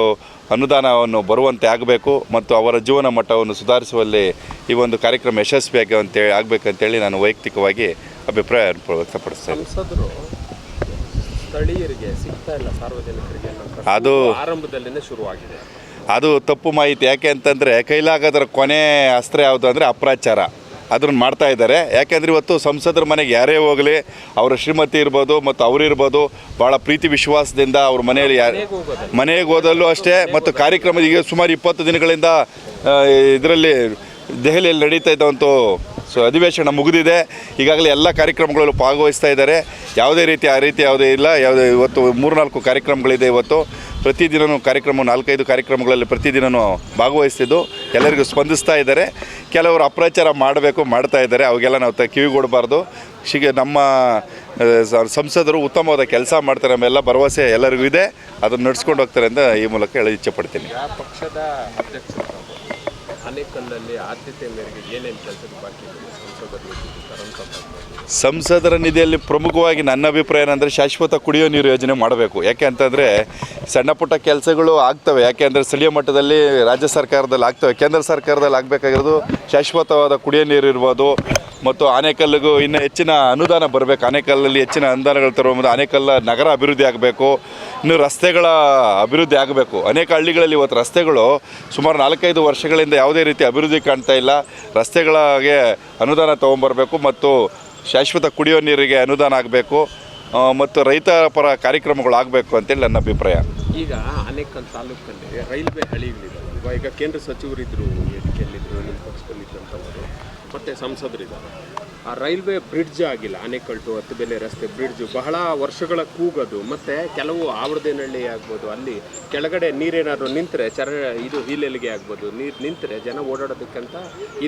Speaker 8: ಅನುದಾನವನ್ನು ಬರುವಂತೆ ಆಗಬೇಕು ಮತ್ತು ಅವರ ಜೀವನ ಮಟ್ಟವನ್ನು ಸುಧಾರಿಸುವಲ್ಲಿ ಈ ಒಂದು ಕಾರ್ಯಕ್ರಮ ಯಶಸ್ವಿಯಾಗಿ ಅಂತೇಳಿ ಆಗಬೇಕಂತೇಳಿ ನಾನು ವೈಯಕ್ತಿಕವಾಗಿ ಅಭಿಪ್ರಾಯ ವ್ಯಕ್ತಪಡಿಸ್ತೇನೆ
Speaker 3: ಸ್ಥಳೀಯರಿಗೆ ಸಿಗ್ತಾ ಇಲ್ಲ ಸಾರ್ವಜನಿಕರಿಗೆ
Speaker 8: ಅದು
Speaker 3: ಆರಂಭದಲ್ಲಿನೇ ಶುರುವಾಗಿದೆ.
Speaker 8: ಅದು ತಪ್ಪು ಮಾಹಿತಿ. ಯಾಕೆ ಅಂತಂದರೆ ಕೈಲಾಗದ್ರ ಕೊನೆ ಅಸ್ತ್ರ ಯಾವುದು ಅಂದರೆ ಅಪ್ರಾಚಾರ. ಅದನ್ನು ಮಾಡ್ತಾ ಇದ್ದಾರೆ. ಯಾಕೆಂದರೆ ಇವತ್ತು ಸಂಸದರ ಮನೆಗೆ ಯಾರೇ ಹೋಗಲಿ ಅವರ ಶ್ರೀಮತಿ ಇರ್ಬೋದು ಮತ್ತು ಅವರಿರ್ಬೋದು ಭಾಳ ಪ್ರೀತಿ ವಿಶ್ವಾಸದಿಂದ ಅವ್ರ ಮನೆಯಲ್ಲಿ ಯಾರು ಮನೆಗೆ ಹೋದಲ್ಲೂ ಅಷ್ಟೇ ಮತ್ತು ಕಾರ್ಯಕ್ರಮ ಈಗ ಸುಮಾರು ಇಪ್ಪತ್ತು ದಿನಗಳಿಂದ ಇದರಲ್ಲಿ ದೆಹಲಿಯಲ್ಲಿ ನಡೀತಾ ಇದ್ದಂಥ ಸೊ ಅಧಿವೇಶನ ಮುಗಿದಿದೆ. ಈಗಾಗಲೇ ಎಲ್ಲ ಕಾರ್ಯಕ್ರಮಗಳಲ್ಲೂ ಭಾಗವಹಿಸ್ತಾ ಇದ್ದಾರೆ. ಯಾವುದೇ ರೀತಿ ಆ ರೀತಿ ಯಾವುದೇ ಇಲ್ಲ. ಯಾವುದೇ ಇವತ್ತು ಮೂರ್ನಾಲ್ಕು ಕಾರ್ಯಕ್ರಮಗಳಿದೆ ಇವತ್ತು. ಪ್ರತಿದಿನವೂ ಕಾರ್ಯಕ್ರಮ, ನಾಲ್ಕೈದು ಕಾರ್ಯಕ್ರಮಗಳಲ್ಲಿ ಪ್ರತಿದಿನವೂ ಭಾಗವಹಿಸ್ತಿದ್ದು. ಎಲ್ಲರಿಗೂ ಸ್ಪಂದಿಸ್ತಾ ಇದ್ದಾರೆ. ಕೆಲವರು ಅಪ್ರಚಾರ ಮಾಡಬೇಕು, ಮಾಡ್ತಾ ಇದ್ದಾರೆ. ಅವಾಗೆಲ್ಲ ನಾವು ಕಿವಿಗೊಡಬಾರ್ದು. ಶಿಗೆ ನಮ್ಮ ಸಂಸದರು ಉತ್ತಮವಾದ ಕೆಲಸ ಮಾಡ್ತಾರೆ. ನಮ್ಮೆಲ್ಲ ಭರವಸೆ ಎಲ್ಲರಿಗೂ ಇದೆ. ಅದನ್ನು ನಡೆಸ್ಕೊಂಡು ಹೋಗ್ತಾರೆ ಅಂತ ಈ ಮೂಲಕ ಹೇಳಿ
Speaker 3: ಇಚ್ಛೆ ಪಡ್ತೀನಿ. ಆನೇಕಲ್ಲಲ್ಲಿ ಆದ್ಯತೆ ಮೇರೆಗೆ ಏನೇನು ಕೆಲಸದ ಬಾಕಿ ಇದೆ? ಸಂಸದರು
Speaker 8: ಸಂಸದರ ನಿಧಿಯಲ್ಲಿ ಪ್ರಮುಖವಾಗಿ ನನ್ನ ಅಭಿಪ್ರಾಯ ಏನಂದರೆ ಶಾಶ್ವತ ಕುಡಿಯೋ ನೀರು ಯೋಜನೆ ಮಾಡಬೇಕು. ಯಾಕೆ ಅಂತಂದರೆ ಸಣ್ಣ ಪುಟ್ಟ ಕೆಲಸಗಳು ಆಗ್ತವೆ. ಯಾಕೆ ಅಂದರೆ ಸ್ಥಳೀಯ ಮಟ್ಟದಲ್ಲಿ ರಾಜ್ಯ ಸರ್ಕಾರದಲ್ಲಿ ಆಗ್ತವೆ. ಕೇಂದ್ರ ಸರ್ಕಾರದಲ್ಲಿ ಆಗಬೇಕಾಗಿರೋದು ಶಾಶ್ವತವಾದ ಕುಡಿಯೋ ನೀರು ಇರ್ಬೋದು ಮತ್ತು ಆನೆಕಲ್ಲಿಗೂ ಇನ್ನು ಹೆಚ್ಚಿನ ಅನುದಾನ ಬರಬೇಕು. ಆನೆಕಲ್ಲಲ್ಲಿ ಹೆಚ್ಚಿನ ಅನುದಾನಗಳು ತರುವುದು ಆನೆಕಲ್ಲ ನಗರ ಅಭಿವೃದ್ಧಿ ಆಗಬೇಕು. ಇನ್ನು ರಸ್ತೆಗಳ ಅಭಿವೃದ್ಧಿ ಆಗಬೇಕು. ಅನೇಕ ಹಳ್ಳಿಗಳಲ್ಲಿ ಇವತ್ತು ರಸ್ತೆಗಳು ಸುಮಾರು ನಾಲ್ಕೈದು ವರ್ಷಗಳಿಂದ ಯಾವುದೇ ರೀತಿ ಅಭಿವೃದ್ಧಿ ಕಾಣ್ತಾ ಇಲ್ಲ. ರಸ್ತೆಗಳಿಗೆ ಅನುದಾನ ತೊಗೊಂಬರಬೇಕು ಮತ್ತು ಶಾಶ್ವತ ಕುಡಿಯೋ ನೀರಿಗೆ ಅನುದಾನ ಆಗಬೇಕು ಮತ್ತು ರೈತ ಪರ ಕಾರ್ಯಕ್ರಮಗಳು ಆಗಬೇಕು ಅಂತೇಳಿ ನನ್ನ ಅಭಿಪ್ರಾಯ.
Speaker 3: ಈಗ ಅನೇಕ ತಾಲೂಕಲ್ಲಿ ರೈಲ್ವೆ ಹಳಿಗಳಿದ್ದಾವೆ ಈಗ ಕೇಂದ್ರ ಸಚಿವರಿದ್ದರು ವೇದಿಕೆಯಲ್ಲಿದ್ದರು ನಿಮ್ಮ ಪಕ್ಷದಲ್ಲಿದ್ದಂಥವರು. ಮತ್ತು ಸಂಸದರಿದ್ದಾರೆ. ಆ ರೈಲ್ವೆ ಬ್ರಿಡ್ಜ್ ಆಗಿಲ್ಲ ಅಣೆಕಟ್ಟು ಹತ್ತುಬೆಲೆ ರಸ್ತೆ ಬ್ರಿಡ್ಜ್, ಬಹಳ ವರ್ಷಗಳ ಕೂಗದು, ಮತ್ತು ಕೆಲವು ಆವರದೇನಹಳ್ಳಿ ಆಗ್ಬೋದು, ಅಲ್ಲಿ ಕೆಳಗಡೆ ನೀರೇನಾದರೂ ನಿಂತರೆ ಚರ ಇದು ಹೀಲೆಲಿಗೆ ಆಗ್ಬೋದು, ನೀರು ನಿಂತರೆ ಜನ ಓಡಾಡೋದಕ್ಕಂತ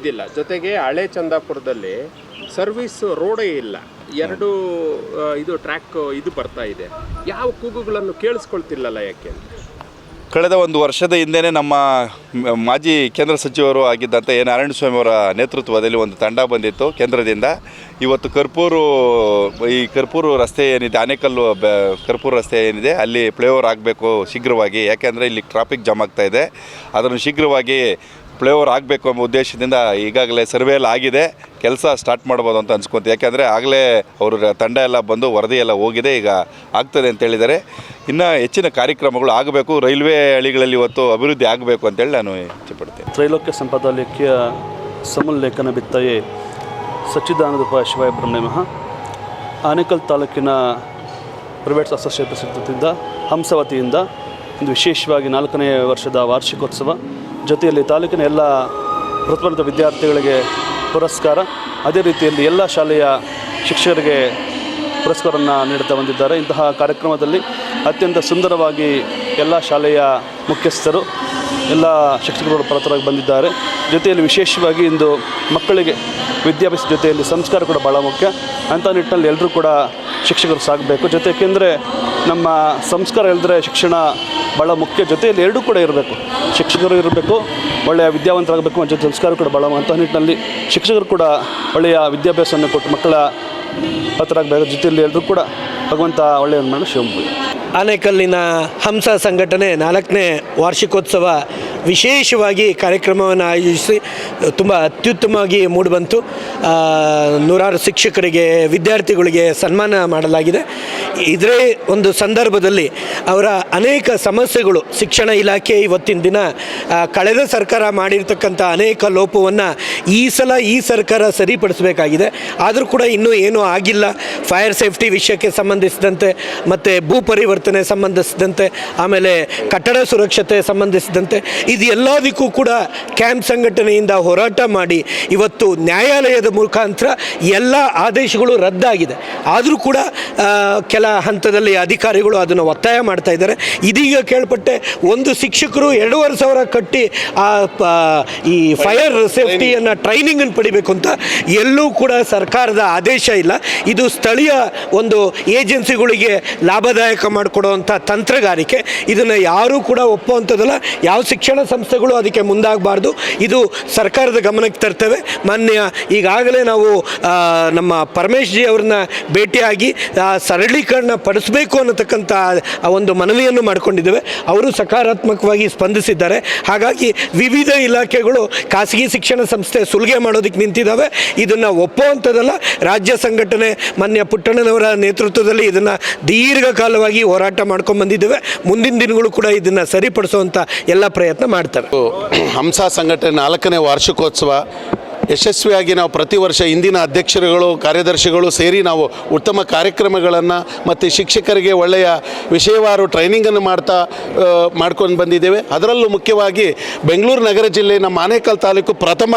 Speaker 3: ಇದಿಲ್ಲ. ಜೊತೆಗೆ ಹಳೆ ಚಂದಾಪುರದಲ್ಲಿ ಸರ್ವಿಸ್ ರೋಡೇ ಇಲ್ಲ. ಎರಡು ಇದು ಟ್ರ್ಯಾಕ್ ಇದು ಬರ್ತಾ ಇದೆ. ಯಾವ ಕೂಗುಗಳನ್ನು ಕೇಳಿಸ್ಕೊಳ್ತಿಲ್ಲಲ್ಲ ಯಾಕೆ ಅಂತ.
Speaker 8: ಕಳೆದ ಒಂದು ವರ್ಷದ ಹಿಂದೆಯೇ ನಮ್ಮ ಮಾಜಿ ಕೇಂದ್ರ ಸಚಿವರು ಆಗಿದ್ದಂಥ ಎ ನಾರಾಯಣಸ್ವಾಮಿ ಅವರ ನೇತೃತ್ವದಲ್ಲಿ ಒಂದು ತಂಡ ಬಂದಿತ್ತು ಕೇಂದ್ರದಿಂದ. ಇವತ್ತು ಕರ್ಪೂರು, ಈ ಕರ್ಪೂರು ರಸ್ತೆ ಏನಿದೆ, ಆನೇಕಲ್ಲು ಕರ್ಪೂರು ರಸ್ತೆ ಏನಿದೆ, ಅಲ್ಲಿ ಫ್ಲೈಓವರ್ ಆಗಬೇಕು ಶೀಘ್ರವಾಗಿ. ಯಾಕೆಂದರೆ ಇಲ್ಲಿ ಟ್ರಾಫಿಕ್ ಜಾಮ್ ಆಗ್ತಾ ಇದೆ. ಅದನ್ನು ಶೀಘ್ರವಾಗಿ ಫ್ಲೈಓವರ್ ಆಗಬೇಕು ಎಂಬ ಉದ್ದೇಶದಿಂದ ಈಗಾಗಲೇ ಸರ್ವೆ ಎಲ್ಲ ಆಗಿದೆ. ಕೆಲಸ ಸ್ಟಾರ್ಟ್ ಮಾಡ್ಬೋದು ಅಂತ ಅನ್ಸ್ಕೊಂತ ಯಾಕೆಂದರೆ ಆಗಲೇ ಅವರು ತಂಡ ಎಲ್ಲ ಬಂದು ವರದಿ ಎಲ್ಲ ಹೋಗಿದೆ, ಈಗ ಆಗ್ತದೆ ಅಂತ ಇನ್ನು ಹೆಚ್ಚಿನ ಕಾರ್ಯಕ್ರಮಗಳು ಆಗಬೇಕು, ರೈಲ್ವೆ ಹಳಿಗಳಲ್ಲಿ ಇವತ್ತು ಅಭಿವೃದ್ಧಿ ಆಗಬೇಕು ಅಂತೇಳಿ ನಾನು ಇಚ್ಛೆಪಡ್ತೇನೆ.
Speaker 9: ತ್ರೈಲೋಕ್ಯ ಸಮ ಲೇಖನ ಬಿತ್ತಯೇ ಸಚ್ಚಿದಾನಂದ ಶಿವಾಯ ಬ್ರಹ್ಮೇಮಹ ಆನೇಕಲ್ ತಾಲೂಕಿನ ಪ್ರೈವೇಟ್ ಅಸೋಸಿಯೇಟ್ ಪ್ರಸಿದ್ಧದಿಂದ ಹಂಸವತಿಯಿಂದ ಒಂದು ವಿಶೇಷವಾಗಿ ನಾಲ್ಕನೇ ವರ್ಷದ ವಾರ್ಷಿಕೋತ್ಸವ. ಜೊತೆಯಲ್ಲಿ ತಾಲೂಕಿನ ಎಲ್ಲ ಪ್ರತಿಭಾನ್ವಿತ ವಿದ್ಯಾರ್ಥಿಗಳಿಗೆ ಪುರಸ್ಕಾರ. ಅದೇ ರೀತಿಯಲ್ಲಿ ಎಲ್ಲ ಶಾಲೆಯ ಶಿಕ್ಷಕರಿಗೆ ಪುರಸ್ಕಾರವನ್ನು ನೀಡುತ್ತಾ ಬಂದಿದ್ದಾರೆ. ಇಂತಹ ಕಾರ್ಯಕ್ರಮದಲ್ಲಿ ಅತ್ಯಂತ ಸುಂದರವಾಗಿ ಎಲ್ಲ ಶಾಲೆಯ ಮುಖ್ಯಸ್ಥರು, ಎಲ್ಲ ಶಿಕ್ಷಕರು ಪರತರಾಗಿ ಬಂದಿದ್ದಾರೆ. ಜೊತೆಯಲ್ಲಿ ವಿಶೇಷವಾಗಿ ಇಂದು ಮಕ್ಕಳಿಗೆ ವಿದ್ಯಾಭ್ಯಾಸ ಜೊತೆಯಲ್ಲಿ ಸಂಸ್ಕಾರ ಕೂಡ ಭಾಳ ಮುಖ್ಯ. ಅಂಥ ನಿಟ್ಟಿನಲ್ಲಿ ಎಲ್ಲರೂ ಕೂಡ ಶಿಕ್ಷಕರು ಸಾಗಬೇಕು. ಜೊತೆಗೆಂದರೆ ನಮ್ಮ ಸಂಸ್ಕಾರ ಇಲ್ಲದ್ರೆ ಶಿಕ್ಷಣ ಭಾಳ ಮುಖ್ಯ ಜೊತೆಯಲ್ಲಿ ಎರಡೂ ಕೂಡ ಇರಬೇಕು. ಶಿಕ್ಷಕರು ಇರಬೇಕು, ಒಳ್ಳೆಯ ವಿದ್ಯಾವಂತರಾಗಬೇಕು ಮತ್ತು ಸಂಸ್ಕಾರ ಕೂಡ ಭಾಳ ಮಹತ್ವ ನಿಟ್ಟಿನಲ್ಲಿ ಶಿಕ್ಷಕರು ಕೂಡ ಒಳ್ಳೆಯ ವಿದ್ಯಾಭ್ಯಾಸವನ್ನು ಕೊಟ್ಟು ಮಕ್ಕಳ ಹತ್ತಿರಾಗಬೇಕು ಜೊತೆಯಲ್ಲಿ ಎಲ್ಲರೂ ಕೂಡ ಭಗವಂತ ಒಳ್ಳೆಯ ಶಿವಮೊಗ್ಗ
Speaker 10: ಆನೇಕಲ್ಲಿನ ಹಂಸ ಸಂಘಟನೆ ನಾಲ್ಕನೇ ವಾರ್ಷಿಕೋತ್ಸವ ವಿಶೇಷವಾಗಿ ಕಾರ್ಯಕ್ರಮವನ್ನು ಆಯೋಜಿಸಿ, ತುಂಬ ಅತ್ಯುತ್ತಮವಾಗಿ ಮೂಡಿಬಂತು. ನೂರಾರು ಶಿಕ್ಷಕರಿಗೆ, ವಿದ್ಯಾರ್ಥಿಗಳಿಗೆ ಸನ್ಮಾನ ಮಾಡಲಾಗಿದೆ. ಇದರೇ ಒಂದು ಸಂದರ್ಭದಲ್ಲಿ ಅವರ ಅನೇಕ ಸಮಸ್ಯೆಗಳು ಶಿಕ್ಷಣ ಇಲಾಖೆ ಇವತ್ತಿನ ದಿನ ಕಳೆದ ಸರ್ಕಾರ ಮಾಡಿರ್ತಕ್ಕಂಥ ಅನೇಕ ಲೋಪವನ್ನು ಈ ಸಲ ಈ ಸರ್ಕಾರ ಸರಿಪಡಿಸಬೇಕಾಗಿದೆ. ಆದರೂ ಕೂಡ ಇನ್ನೂ ಏನೂ ಆಗಿಲ್ಲ. ಫೈರ್ ಸೇಫ್ಟಿ ವಿಷಯಕ್ಕೆ ಸಂಬಂಧಿಸಿದಂತೆ, ಮತ್ತು ಭೂ ಪರಿವರ್ತನೆ ಸಂಬಂಧಿಸಿದಂತೆ, ಆಮೇಲೆ ಕಟ್ಟಡ ಸುರಕ್ಷತೆ ಸಂಬಂಧಿಸಿದಂತೆ ಇದು ಎಲ್ಲದಕ್ಕೂ ಕೂಡ ಕ್ಯಾಂಪ್ ಸಂಘಟನೆಯಿಂದ ಹೋರಾಟ ಮಾಡಿ ಇವತ್ತು ನ್ಯಾಯಾಲಯದ ಮುಖಾಂತರ ಎಲ್ಲ ಆದೇಶಗಳು ರದ್ದಾಗಿದೆ. ಆದರೂ ಕೂಡ ಕೆಲ ಹಂತದಲ್ಲಿ ಅಧಿಕಾರಿಗಳು ಅದನ್ನು ಒತ್ತಾಯ ಮಾಡ್ತಾ ಇದ್ದಾರೆ. ಇದೀಗ ಕೇಳ್ಪಟ್ಟೆ ಒಂದು ಶಿಕ್ಷಕರು ಎರಡೂವರೆ ಸಾವಿರ ಕಟ್ಟಿ ಆ ಈ ಫೈರ್ ಸೇಫ್ಟಿಯನ್ನು ಟ್ರೈನಿಂಗನ್ನು ಪಡಿಬೇಕು ಅಂತ ಎಲ್ಲೂ ಕೂಡ ಸರ್ಕಾರದ ಆದೇಶ ಇಲ್ಲ. ಇದು ಸ್ಥಳೀಯ ಒಂದು ಏಜೆನ್ಸಿಗಳಿಗೆ ಲಾಭದಾಯಕ ಮಾಡಿಕೊಡುವಂಥ ತಂತ್ರಗಾರಿಕೆ. ಇದನ್ನು ಯಾರೂ ಕೂಡ ಒಪ್ಪುವಂಥದ್ದಲ್ಲ. ಯಾವ ಶಿಕ್ಷಣ ಸಂಸ್ಥೆಗಳು ಅದಕ್ಕೆ ಮುಂದಾಗಬಾರ್ದು. ಇದು ಸರ್ಕಾರದ ಗಮನಕ್ಕೆ ತರ್ತೇವೆ. ಮಾನ್ಯ ಈಗಾಗಲೇ ನಾವು ನಮ್ಮ ಪರಮೇಶ್ ಜಿ ಅವ್ರನ್ನ ಭೇಟಿಯಾಗಿ ಸರಳೀಕರಣ ಪಡಿಸಬೇಕು ಅನ್ನತಕ್ಕಂಥ ಒಂದು ಮನವಿಯನ್ನು ಮಾಡಿಕೊಂಡಿದ್ದೇವೆ. ಅವರು ಸಕಾರಾತ್ಮಕವಾಗಿ ಸ್ಪಂದಿಸಿದ್ದಾರೆ. ಹಾಗಾಗಿ ವಿವಿಧ ಇಲಾಖೆಗಳು ಖಾಸಗಿ ಶಿಕ್ಷಣ ಸಂಸ್ಥೆ ಸುಲಿಗೆ ಮಾಡೋದಕ್ಕೆ ನಿಂತಿದ್ದಾವೆ. ಇದನ್ನು ಒಪ್ಪುವಂಥದ್ದಲ್ಲ ರಾಜ್ಯ ಸಂಘಟನೆ ಮಾನ್ಯ ಪುಟ್ಟಣ್ಣನವರ ನೇತೃತ್ವದಲ್ಲಿ ಇದನ್ನು ದೀರ್ಘಕಾಲವಾಗಿ ಹೋರಾಟ ಮಾಡ್ಕೊಂಡು ಬಂದಿದ್ದೇವೆ ಮುಂದಿನ ದಿನಗಳು ಕೂಡ ಇದನ್ನು ಸರಿಪಡಿಸುವಂಥ ಎಲ್ಲ ಪ್ರಯತ್ನ ಮಾಡ್ತಾರೆ.
Speaker 11: ಹಂಸ ಸಂಘಟನೆ ನಾಲ್ಕನೇ ವಾರ್ಷಿಕೋತ್ಸವ ಯಶಸ್ವಿಯಾಗಿ ನಾವು ಪ್ರತಿ ವರ್ಷ ಇಂದಿನ ಅಧ್ಯಕ್ಷರುಗಳು, ಕಾರ್ಯದರ್ಶಿಗಳು ಸೇರಿ ನಾವು ಉತ್ತಮ ಕಾರ್ಯಕ್ರಮಗಳನ್ನು ಮತ್ತು ಶಿಕ್ಷಕರಿಗೆ ಒಳ್ಳೆಯ ವಿಷಯವಾರು ಟ್ರೈನಿಂಗನ್ನು ಮಾಡ್ತಾ ಮಾಡ್ಕೊಂಡು ಬಂದಿದ್ದೇವೆ. ಅದರಲ್ಲೂ ಮುಖ್ಯವಾಗಿ ಬೆಂಗಳೂರು ನಗರ ಜಿಲ್ಲೆ ನಮ್ಮ ಆನೇಕಲ್ ತಾಲೂಕು ಪ್ರಥಮ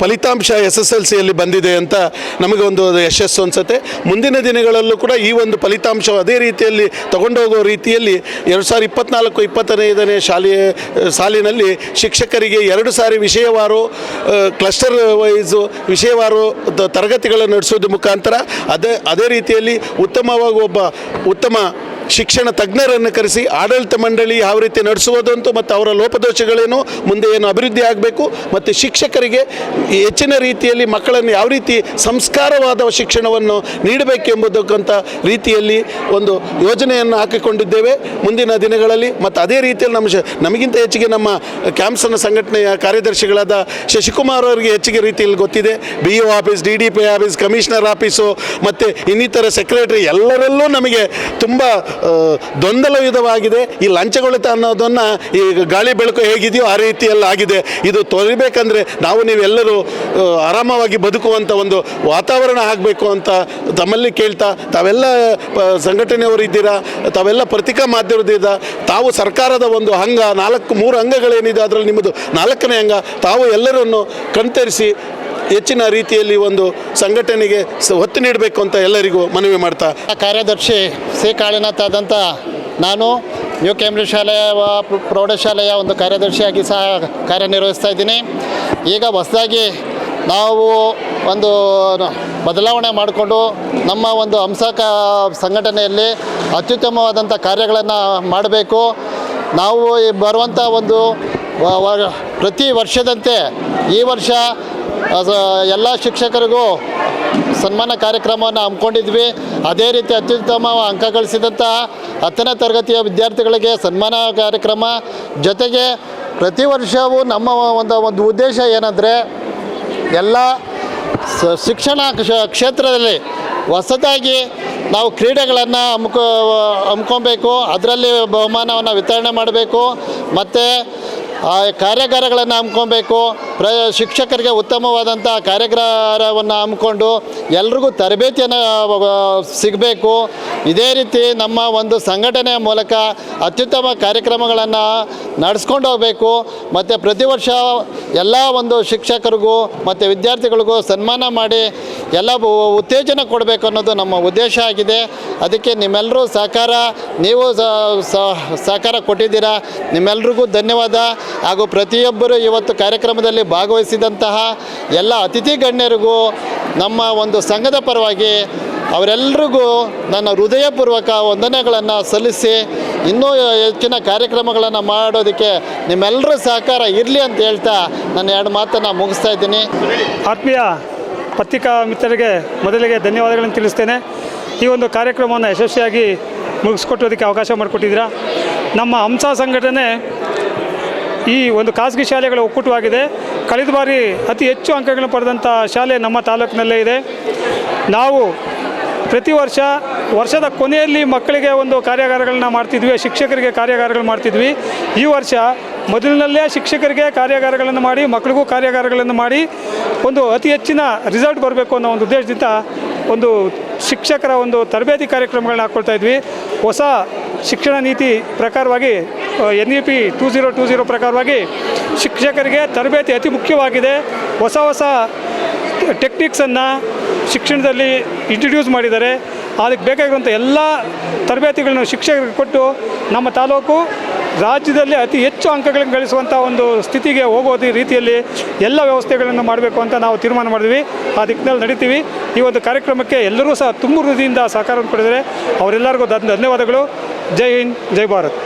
Speaker 11: ಫಲಿತಾಂಶ ಎಸ್ ಎಸ್ ಎಲ್ ಸಿಯಲ್ಲಿ ಬಂದಿದೆ ಅಂತ ನಮಗೆ ಒಂದು ಯಶಸ್ಸು ಅನಿಸುತ್ತೆ. ಮುಂದಿನ ದಿನಗಳಲ್ಲೂ ಕೂಡ ಈ ಒಂದು ಫಲಿತಾಂಶ ಅದೇ ರೀತಿಯಲ್ಲಿ ತಗೊಂಡೋಗೋ ರೀತಿಯಲ್ಲಿ ಎರಡು ಸಾವಿರದ ಇಪ್ಪತ್ನಾಲ್ಕು, ಇಪ್ಪತ್ತೈದನೇ ಶಾಲೆಯ ಸಾಲಿನಲ್ಲಿ ಶಿಕ್ಷಕರಿಗೆ ಎರಡು ಸಾರಿ ವಿಷಯವಾರು ಕ್ಲಸ್ಟರ್ ವೈಸು ವಿಷಯವಾರು ತರಗತಿಗಳನ್ನು ನಡೆಸೋದ್ರ ಮುಖಾಂತರ ಅದೇ ಅದೇ ರೀತಿಯಲ್ಲಿ ಉತ್ತಮವಾಗಿ ಒಬ್ಬ ಉತ್ತಮ ಶಿಕ್ಷಣ ತಜ್ಞರನ್ನು ಕರೆಸಿ ಆಡಳಿತ ಮಂಡಳಿ ಯಾವ ರೀತಿ ನಡೆಸುವುದಂತೂ ಮತ್ತು ಅವರ ಲೋಪದೋಷಗಳೇನು, ಮುಂದೆ ಏನು ಅಭಿವೃದ್ಧಿ ಆಗಬೇಕು ಮತ್ತು ಶಿಕ್ಷಕರಿಗೆ ಹೆಚ್ಚಿನ ರೀತಿಯಲ್ಲಿ ಮಕ್ಕಳನ್ನು ಯಾವ ರೀತಿ ಸಂಸ್ಕಾರವಾದ ಶಿಕ್ಷಣವನ್ನು ನೀಡಬೇಕೆಂಬುದಕ್ಕಂಥ ರೀತಿಯಲ್ಲಿ ಒಂದು ಯೋಜನೆಯನ್ನು ಹಾಕಿಕೊಂಡಿದ್ದೇವೆ ಮುಂದಿನ ದಿನಗಳಲ್ಲಿ ಮತ್ತು ಅದೇ ರೀತಿಯಲ್ಲಿ ನಮ್ಮ ನಮಗಿಂತ ಹೆಚ್ಚಿಗೆ ನಮ್ಮ ಕ್ಯಾಂಪ್ಸನ ಸಂಘಟನೆಯ ಕಾರ್ಯದರ್ಶಿಗಳಾದ ಶಶಿಕುಮಾರ್ ಅವರಿಗೆ ಹೆಚ್ಚಿಗೆ ರೀತಿಯಲ್ಲಿ ಗೊತ್ತಿದೆ. B O office D D P office commissioner office ಮತ್ತು ಇನ್ನಿತರ ಸೆಕ್ರೆಟರಿ ಎಲ್ಲರಲ್ಲೂ ನಮಗೆ ತುಂಬ ಗೊಂದಲಯುತವಾಗಿದೆ ಈ ಲಂಚಗೊಳಿತ ಅನ್ನೋದನ್ನು ಈ ಗಾಳಿ ಬೆಳಕು ಹೇಗಿದೆಯೋ ಆ ರೀತಿಯಲ್ಲಿ ಆಗಿದೆ. ಇದು ತೊರಿಬೇಕಂದ್ರೆ ನಾವು ನೀವೆಲ್ಲರೂ ಆರಾಮವಾಗಿ ಬದುಕುವಂಥ ಒಂದು ವಾತಾವರಣ ಆಗಬೇಕು ಅಂತ ತಮ್ಮಲ್ಲಿ ಕೇಳ್ತಾ, ತಾವೆಲ್ಲ ಸಂಘಟನೆಯವರು ಇದ್ದೀರಾ? ತಾವೆಲ್ಲ ಪ್ರತಿಕಾ ಮಾಧ್ಯಮದಿದ್ದ ತಾವು ಸರ್ಕಾರದ ಒಂದು ಅಂಗ, ನಾಲ್ಕು, ಮೂರು ಅಂಗಗಳೇನಿದೆ ಅದರಲ್ಲಿ ನಿಮ್ಮದು ನಾಲ್ಕನೇ ಅಂಗ, ತಾವು ಎಲ್ಲರನ್ನು ಕಣ್ತರಿಸಿ ಹೆಚ್ಚಿನ ರೀತಿಯಲ್ಲಿ ಒಂದು ಸಂಘಟನೆಗೆ ಒತ್ತು ನೀಡಬೇಕು ಅಂತ ಎಲ್ಲರಿಗೂ ಮನವಿ ಮಾಡ್ತಾ.
Speaker 12: ಕಾರ್ಯದರ್ಶಿ ಸಿ. ಕಾಳಿನಾಥ್ ಆದಂಥ ನಾನು ನ್ಯೂ ಕೇಂಬ್ರಿಡ್ಜ್ ಶಾಲೆಯ ಪ್ರೌಢಶಾಲೆಯ ಒಂದು ಕಾರ್ಯದರ್ಶಿಯಾಗಿ ಸಹ ಕಾರ್ಯನಿರ್ವಹಿಸ್ತಾ ಇದ್ದೀನಿ. ಈಗ ಹೊಸದಾಗಿ ನಾವು ಒಂದು ಬದಲಾವಣೆ ಮಾಡಿಕೊಂಡು ನಮ್ಮ ಒಂದು ಹಂಸ ಕ ಸಂಘಟನೆಯಲ್ಲಿ ಅತ್ಯುತ್ತಮವಾದಂಥ ಕಾರ್ಯಗಳನ್ನು ಮಾಡಬೇಕು. ನಾವು ಬರುವಂಥ ಒಂದು ಪ್ರತಿ ವರ್ಷದಂತೆ ಈ ವರ್ಷ ಎಲ್ಲ ಶಿಕ್ಷಕರಿಗೂ ಸನ್ಮಾನ ಕಾರ್ಯಕ್ರಮವನ್ನು ಹಮ್ಮಿಕೊಂಡಿದ್ವಿ. ಅದೇ ರೀತಿ ಅತ್ಯುತ್ತಮ ಅಂಕ ಗಳಿಸಿದಂಥ ಹತ್ತನೇ ತರಗತಿಯ ವಿದ್ಯಾರ್ಥಿಗಳಿಗೆ ಸನ್ಮಾನ ಕಾರ್ಯಕ್ರಮ. ಜೊತೆಗೆ ಪ್ರತಿ ವರ್ಷವೂ ನಮ್ಮ ಒಂದು ಒಂದು ಉದ್ದೇಶ ಏನಂದರೆ ಎಲ್ಲ ಶಿಕ್ಷಣ ಕ್ಷೇತ್ರದಲ್ಲಿ ಹೊಸದಾಗಿ ನಾವು ಕ್ರೀಡೆಗಳನ್ನು ಹಮ್ಕೊ ಹಮ್ಕೊಬೇಕು ಅದರಲ್ಲಿ ಬಹುಮಾನವನ್ನು ವಿತರಣೆ ಮಾಡಬೇಕು. ಮತ್ತು ಕಾರ್ಯಾಗಾರಗಳನ್ನು ಹಮ್ಕೊಬೇಕು ಪ್ರ ಶಿಕ್ಷಕರಿಗೆ ಉತ್ತಮವಾದಂಥ ಕಾರ್ಯಾಗಾರವನ್ನು ಹಮ್ಮಿಕೊಂಡು ಎಲ್ರಿಗೂ ತರಬೇತಿಯನ್ನು ಸಿಗಬೇಕು. ಇದೇ ರೀತಿ ನಮ್ಮ ಒಂದು ಸಂಘಟನೆಯ ಮೂಲಕ ಅತ್ಯುತ್ತಮ ಕಾರ್ಯಕ್ರಮಗಳನ್ನು ನಡೆಸ್ಕೊಂಡು ಹೋಗಬೇಕು. ಮತ್ತು ಪ್ರತಿ ವರ್ಷ ಎಲ್ಲ ಒಂದು ಶಿಕ್ಷಕರಿಗೂ ಮತ್ತು ವಿದ್ಯಾರ್ಥಿಗಳಿಗೂ ಸನ್ಮಾನ ಮಾಡಿ ಎಲ್ಲ ಉತ್ತೇಜನ ಕೊಡಬೇಕು ಅನ್ನೋದು ನಮ್ಮ ಉದ್ದೇಶ ಆಗಿದೆ. ಅದಕ್ಕೆ ನಿಮ್ಮೆಲ್ಲರೂ ಸಹಕಾರ, ನೀವು ಸಹಕಾರ ಕೊಟ್ಟಿದ್ದೀರಾ, ನಿಮ್ಮೆಲ್ರಿಗೂ ಧನ್ಯವಾದ. ಹಾಗೂ ಪ್ರತಿಯೊಬ್ಬರು ಇವತ್ತು ಕಾರ್ಯಕ್ರಮದಲ್ಲಿ ಭಾಗವಹಿಸಿದಂತಹ ಎಲ್ಲ ಅತಿಥಿ ಗಣ್ಯರಿಗೂ ನಮ್ಮ ಒಂದು ಸಂಘದ ಪರವಾಗಿ ಅವರೆಲ್ಲರಿಗೂ ನನ್ನ ಹೃದಯಪೂರ್ವಕ ವಂದನೆಗಳನ್ನು ಸಲ್ಲಿಸಿ ಇನ್ನೂ ಹೆಚ್ಚಿನ ಕಾರ್ಯಕ್ರಮಗಳನ್ನು ಮಾಡೋದಕ್ಕೆ ನಿಮ್ಮೆಲ್ಲರ ಸಹಕಾರ ಇರಲಿ ಅಂತ ಹೇಳ್ತಾ ನಾನು ಎರಡು ಮಾತನ್ನು ಮುಗಿಸ್ತಾ ಇದ್ದೀನಿ.
Speaker 13: ಆತ್ಮೀಯ ಪತ್ರಿಕಾ ಮಿತ್ರರಿಗೆ ಮೊದಲಿಗೆ ಧನ್ಯವಾದಗಳನ್ನು ತಿಳಿಸ್ತೇನೆ. ಈ ಒಂದು ಕಾರ್ಯಕ್ರಮವನ್ನು ಯಶಸ್ವಿಯಾಗಿ ಮುಗಿಸ್ಕೊಟ್ಟೋದಕ್ಕೆ ಅವಕಾಶ ಮಾಡಿಕೊಟ್ಟಿದ್ದೀರಾ? ನಮ್ಮ ಹಂಸ ಸಂಘಟನೆ ಈ ಒಂದು ಖಾಸಗಿ ಶಾಲೆಗಳ ಒಕ್ಕೂಟವಾಗಿದೆ. ಕಳೆದ ಬಾರಿ ಅತಿ ಹೆಚ್ಚು ಅಂಕಗಳನ್ನು ಪಡೆದಂಥ ಶಾಲೆ ನಮ್ಮ ತಾಲೂಕಿನಲ್ಲೇ ಇದೆ. ನಾವು ಪ್ರತಿ ವರ್ಷ ವರ್ಷದ ಕೊನೆಯಲ್ಲಿ ಮಕ್ಕಳಿಗೆ ಒಂದು ಕಾರ್ಯಾಗಾರಗಳನ್ನ ಮಾಡ್ತಿದ್ವಿ, ಶಿಕ್ಷಕರಿಗೆ ಕಾರ್ಯಾಗಾರಗಳು ಮಾಡ್ತಿದ್ವಿ. ಈ ವರ್ಷ ಮೊದಲಿನಲ್ಲೇ ಶಿಕ್ಷಕರಿಗೆ ಕಾರ್ಯಾಗಾರಗಳನ್ನು ಮಾಡಿ ಮಕ್ಕಳಿಗೂ ಕಾರ್ಯಾಗಾರಗಳನ್ನು ಮಾಡಿ ಒಂದು ಅತಿ ಹೆಚ್ಚಿನ ರಿಸಲ್ಟ್ ಬರಬೇಕು ಅನ್ನೋ ಒಂದು ಉದ್ದೇಶದಿಂದ ಒಂದು ಶಿಕ್ಷಕರ ಒಂದು ತರಬೇತಿ ಕಾರ್ಯಕ್ರಮಗಳನ್ನ ಹಾಕ್ಕೊಳ್ತಾ ಇದ್ವಿ. ಹೊಸ ಶಿಕ್ಷಣ ನೀತಿ ಪ್ರಕಾರವಾಗಿ N E P two zero two zero ಪ್ರಕಾರವಾಗಿ ಶಿಕ್ಷಕರಿಗೆ ತರಬೇತಿ ಅತಿ ಮುಖ್ಯವಾಗಿದೆ. ಹೊಸ ಹೊಸ ಟೆಕ್ನಿಕ್ಸನ್ನು ಶಿಕ್ಷಣದಲ್ಲಿ ಇಂಟ್ರಡ್ಯೂಸ್ ಮಾಡಿದ್ದಾರೆ. ಅದಕ್ಕೆ ಬೇಕಾಗಿರುವಂಥ ಎಲ್ಲ ತರಬೇತಿಗಳನ್ನು ಶಿಕ್ಷಕರಿಗೆ ಕೊಟ್ಟು ನಮ್ಮ ತಾಲೂಕು ರಾಜ್ಯದಲ್ಲಿ ಅತಿ ಹೆಚ್ಚು ಅಂಕಗಳನ್ನು ಗಳಿಸುವಂಥ ಒಂದು ಸ್ಥಿತಿಗೆ ಹೋಗೋದು ರೀತಿಯಲ್ಲಿ ಎಲ್ಲ ವ್ಯವಸ್ಥೆಗಳನ್ನು ಮಾಡಬೇಕು ಅಂತ ನಾವು ತೀರ್ಮಾನ ಮಾಡಿದ್ವಿ. ಆ ದಿಕ್ಕಿನಲ್ಲಿ ನಡೀತೀವಿ. ಈ ಒಂದು ಕಾರ್ಯಕ್ರಮಕ್ಕೆ ಎಲ್ಲರೂ ಸಹ ತುಂಬು ಹೃದಯದಿಂದ ಸಹಕಾರವನ್ನು ಪಡೆದರೆ ಅವರೆಲ್ಲರಿಗೂ ಧನ್ಯವಾದಗಳು. ಜೈ ಹಿಂದ್, ಜೈ ಭಾರತ್.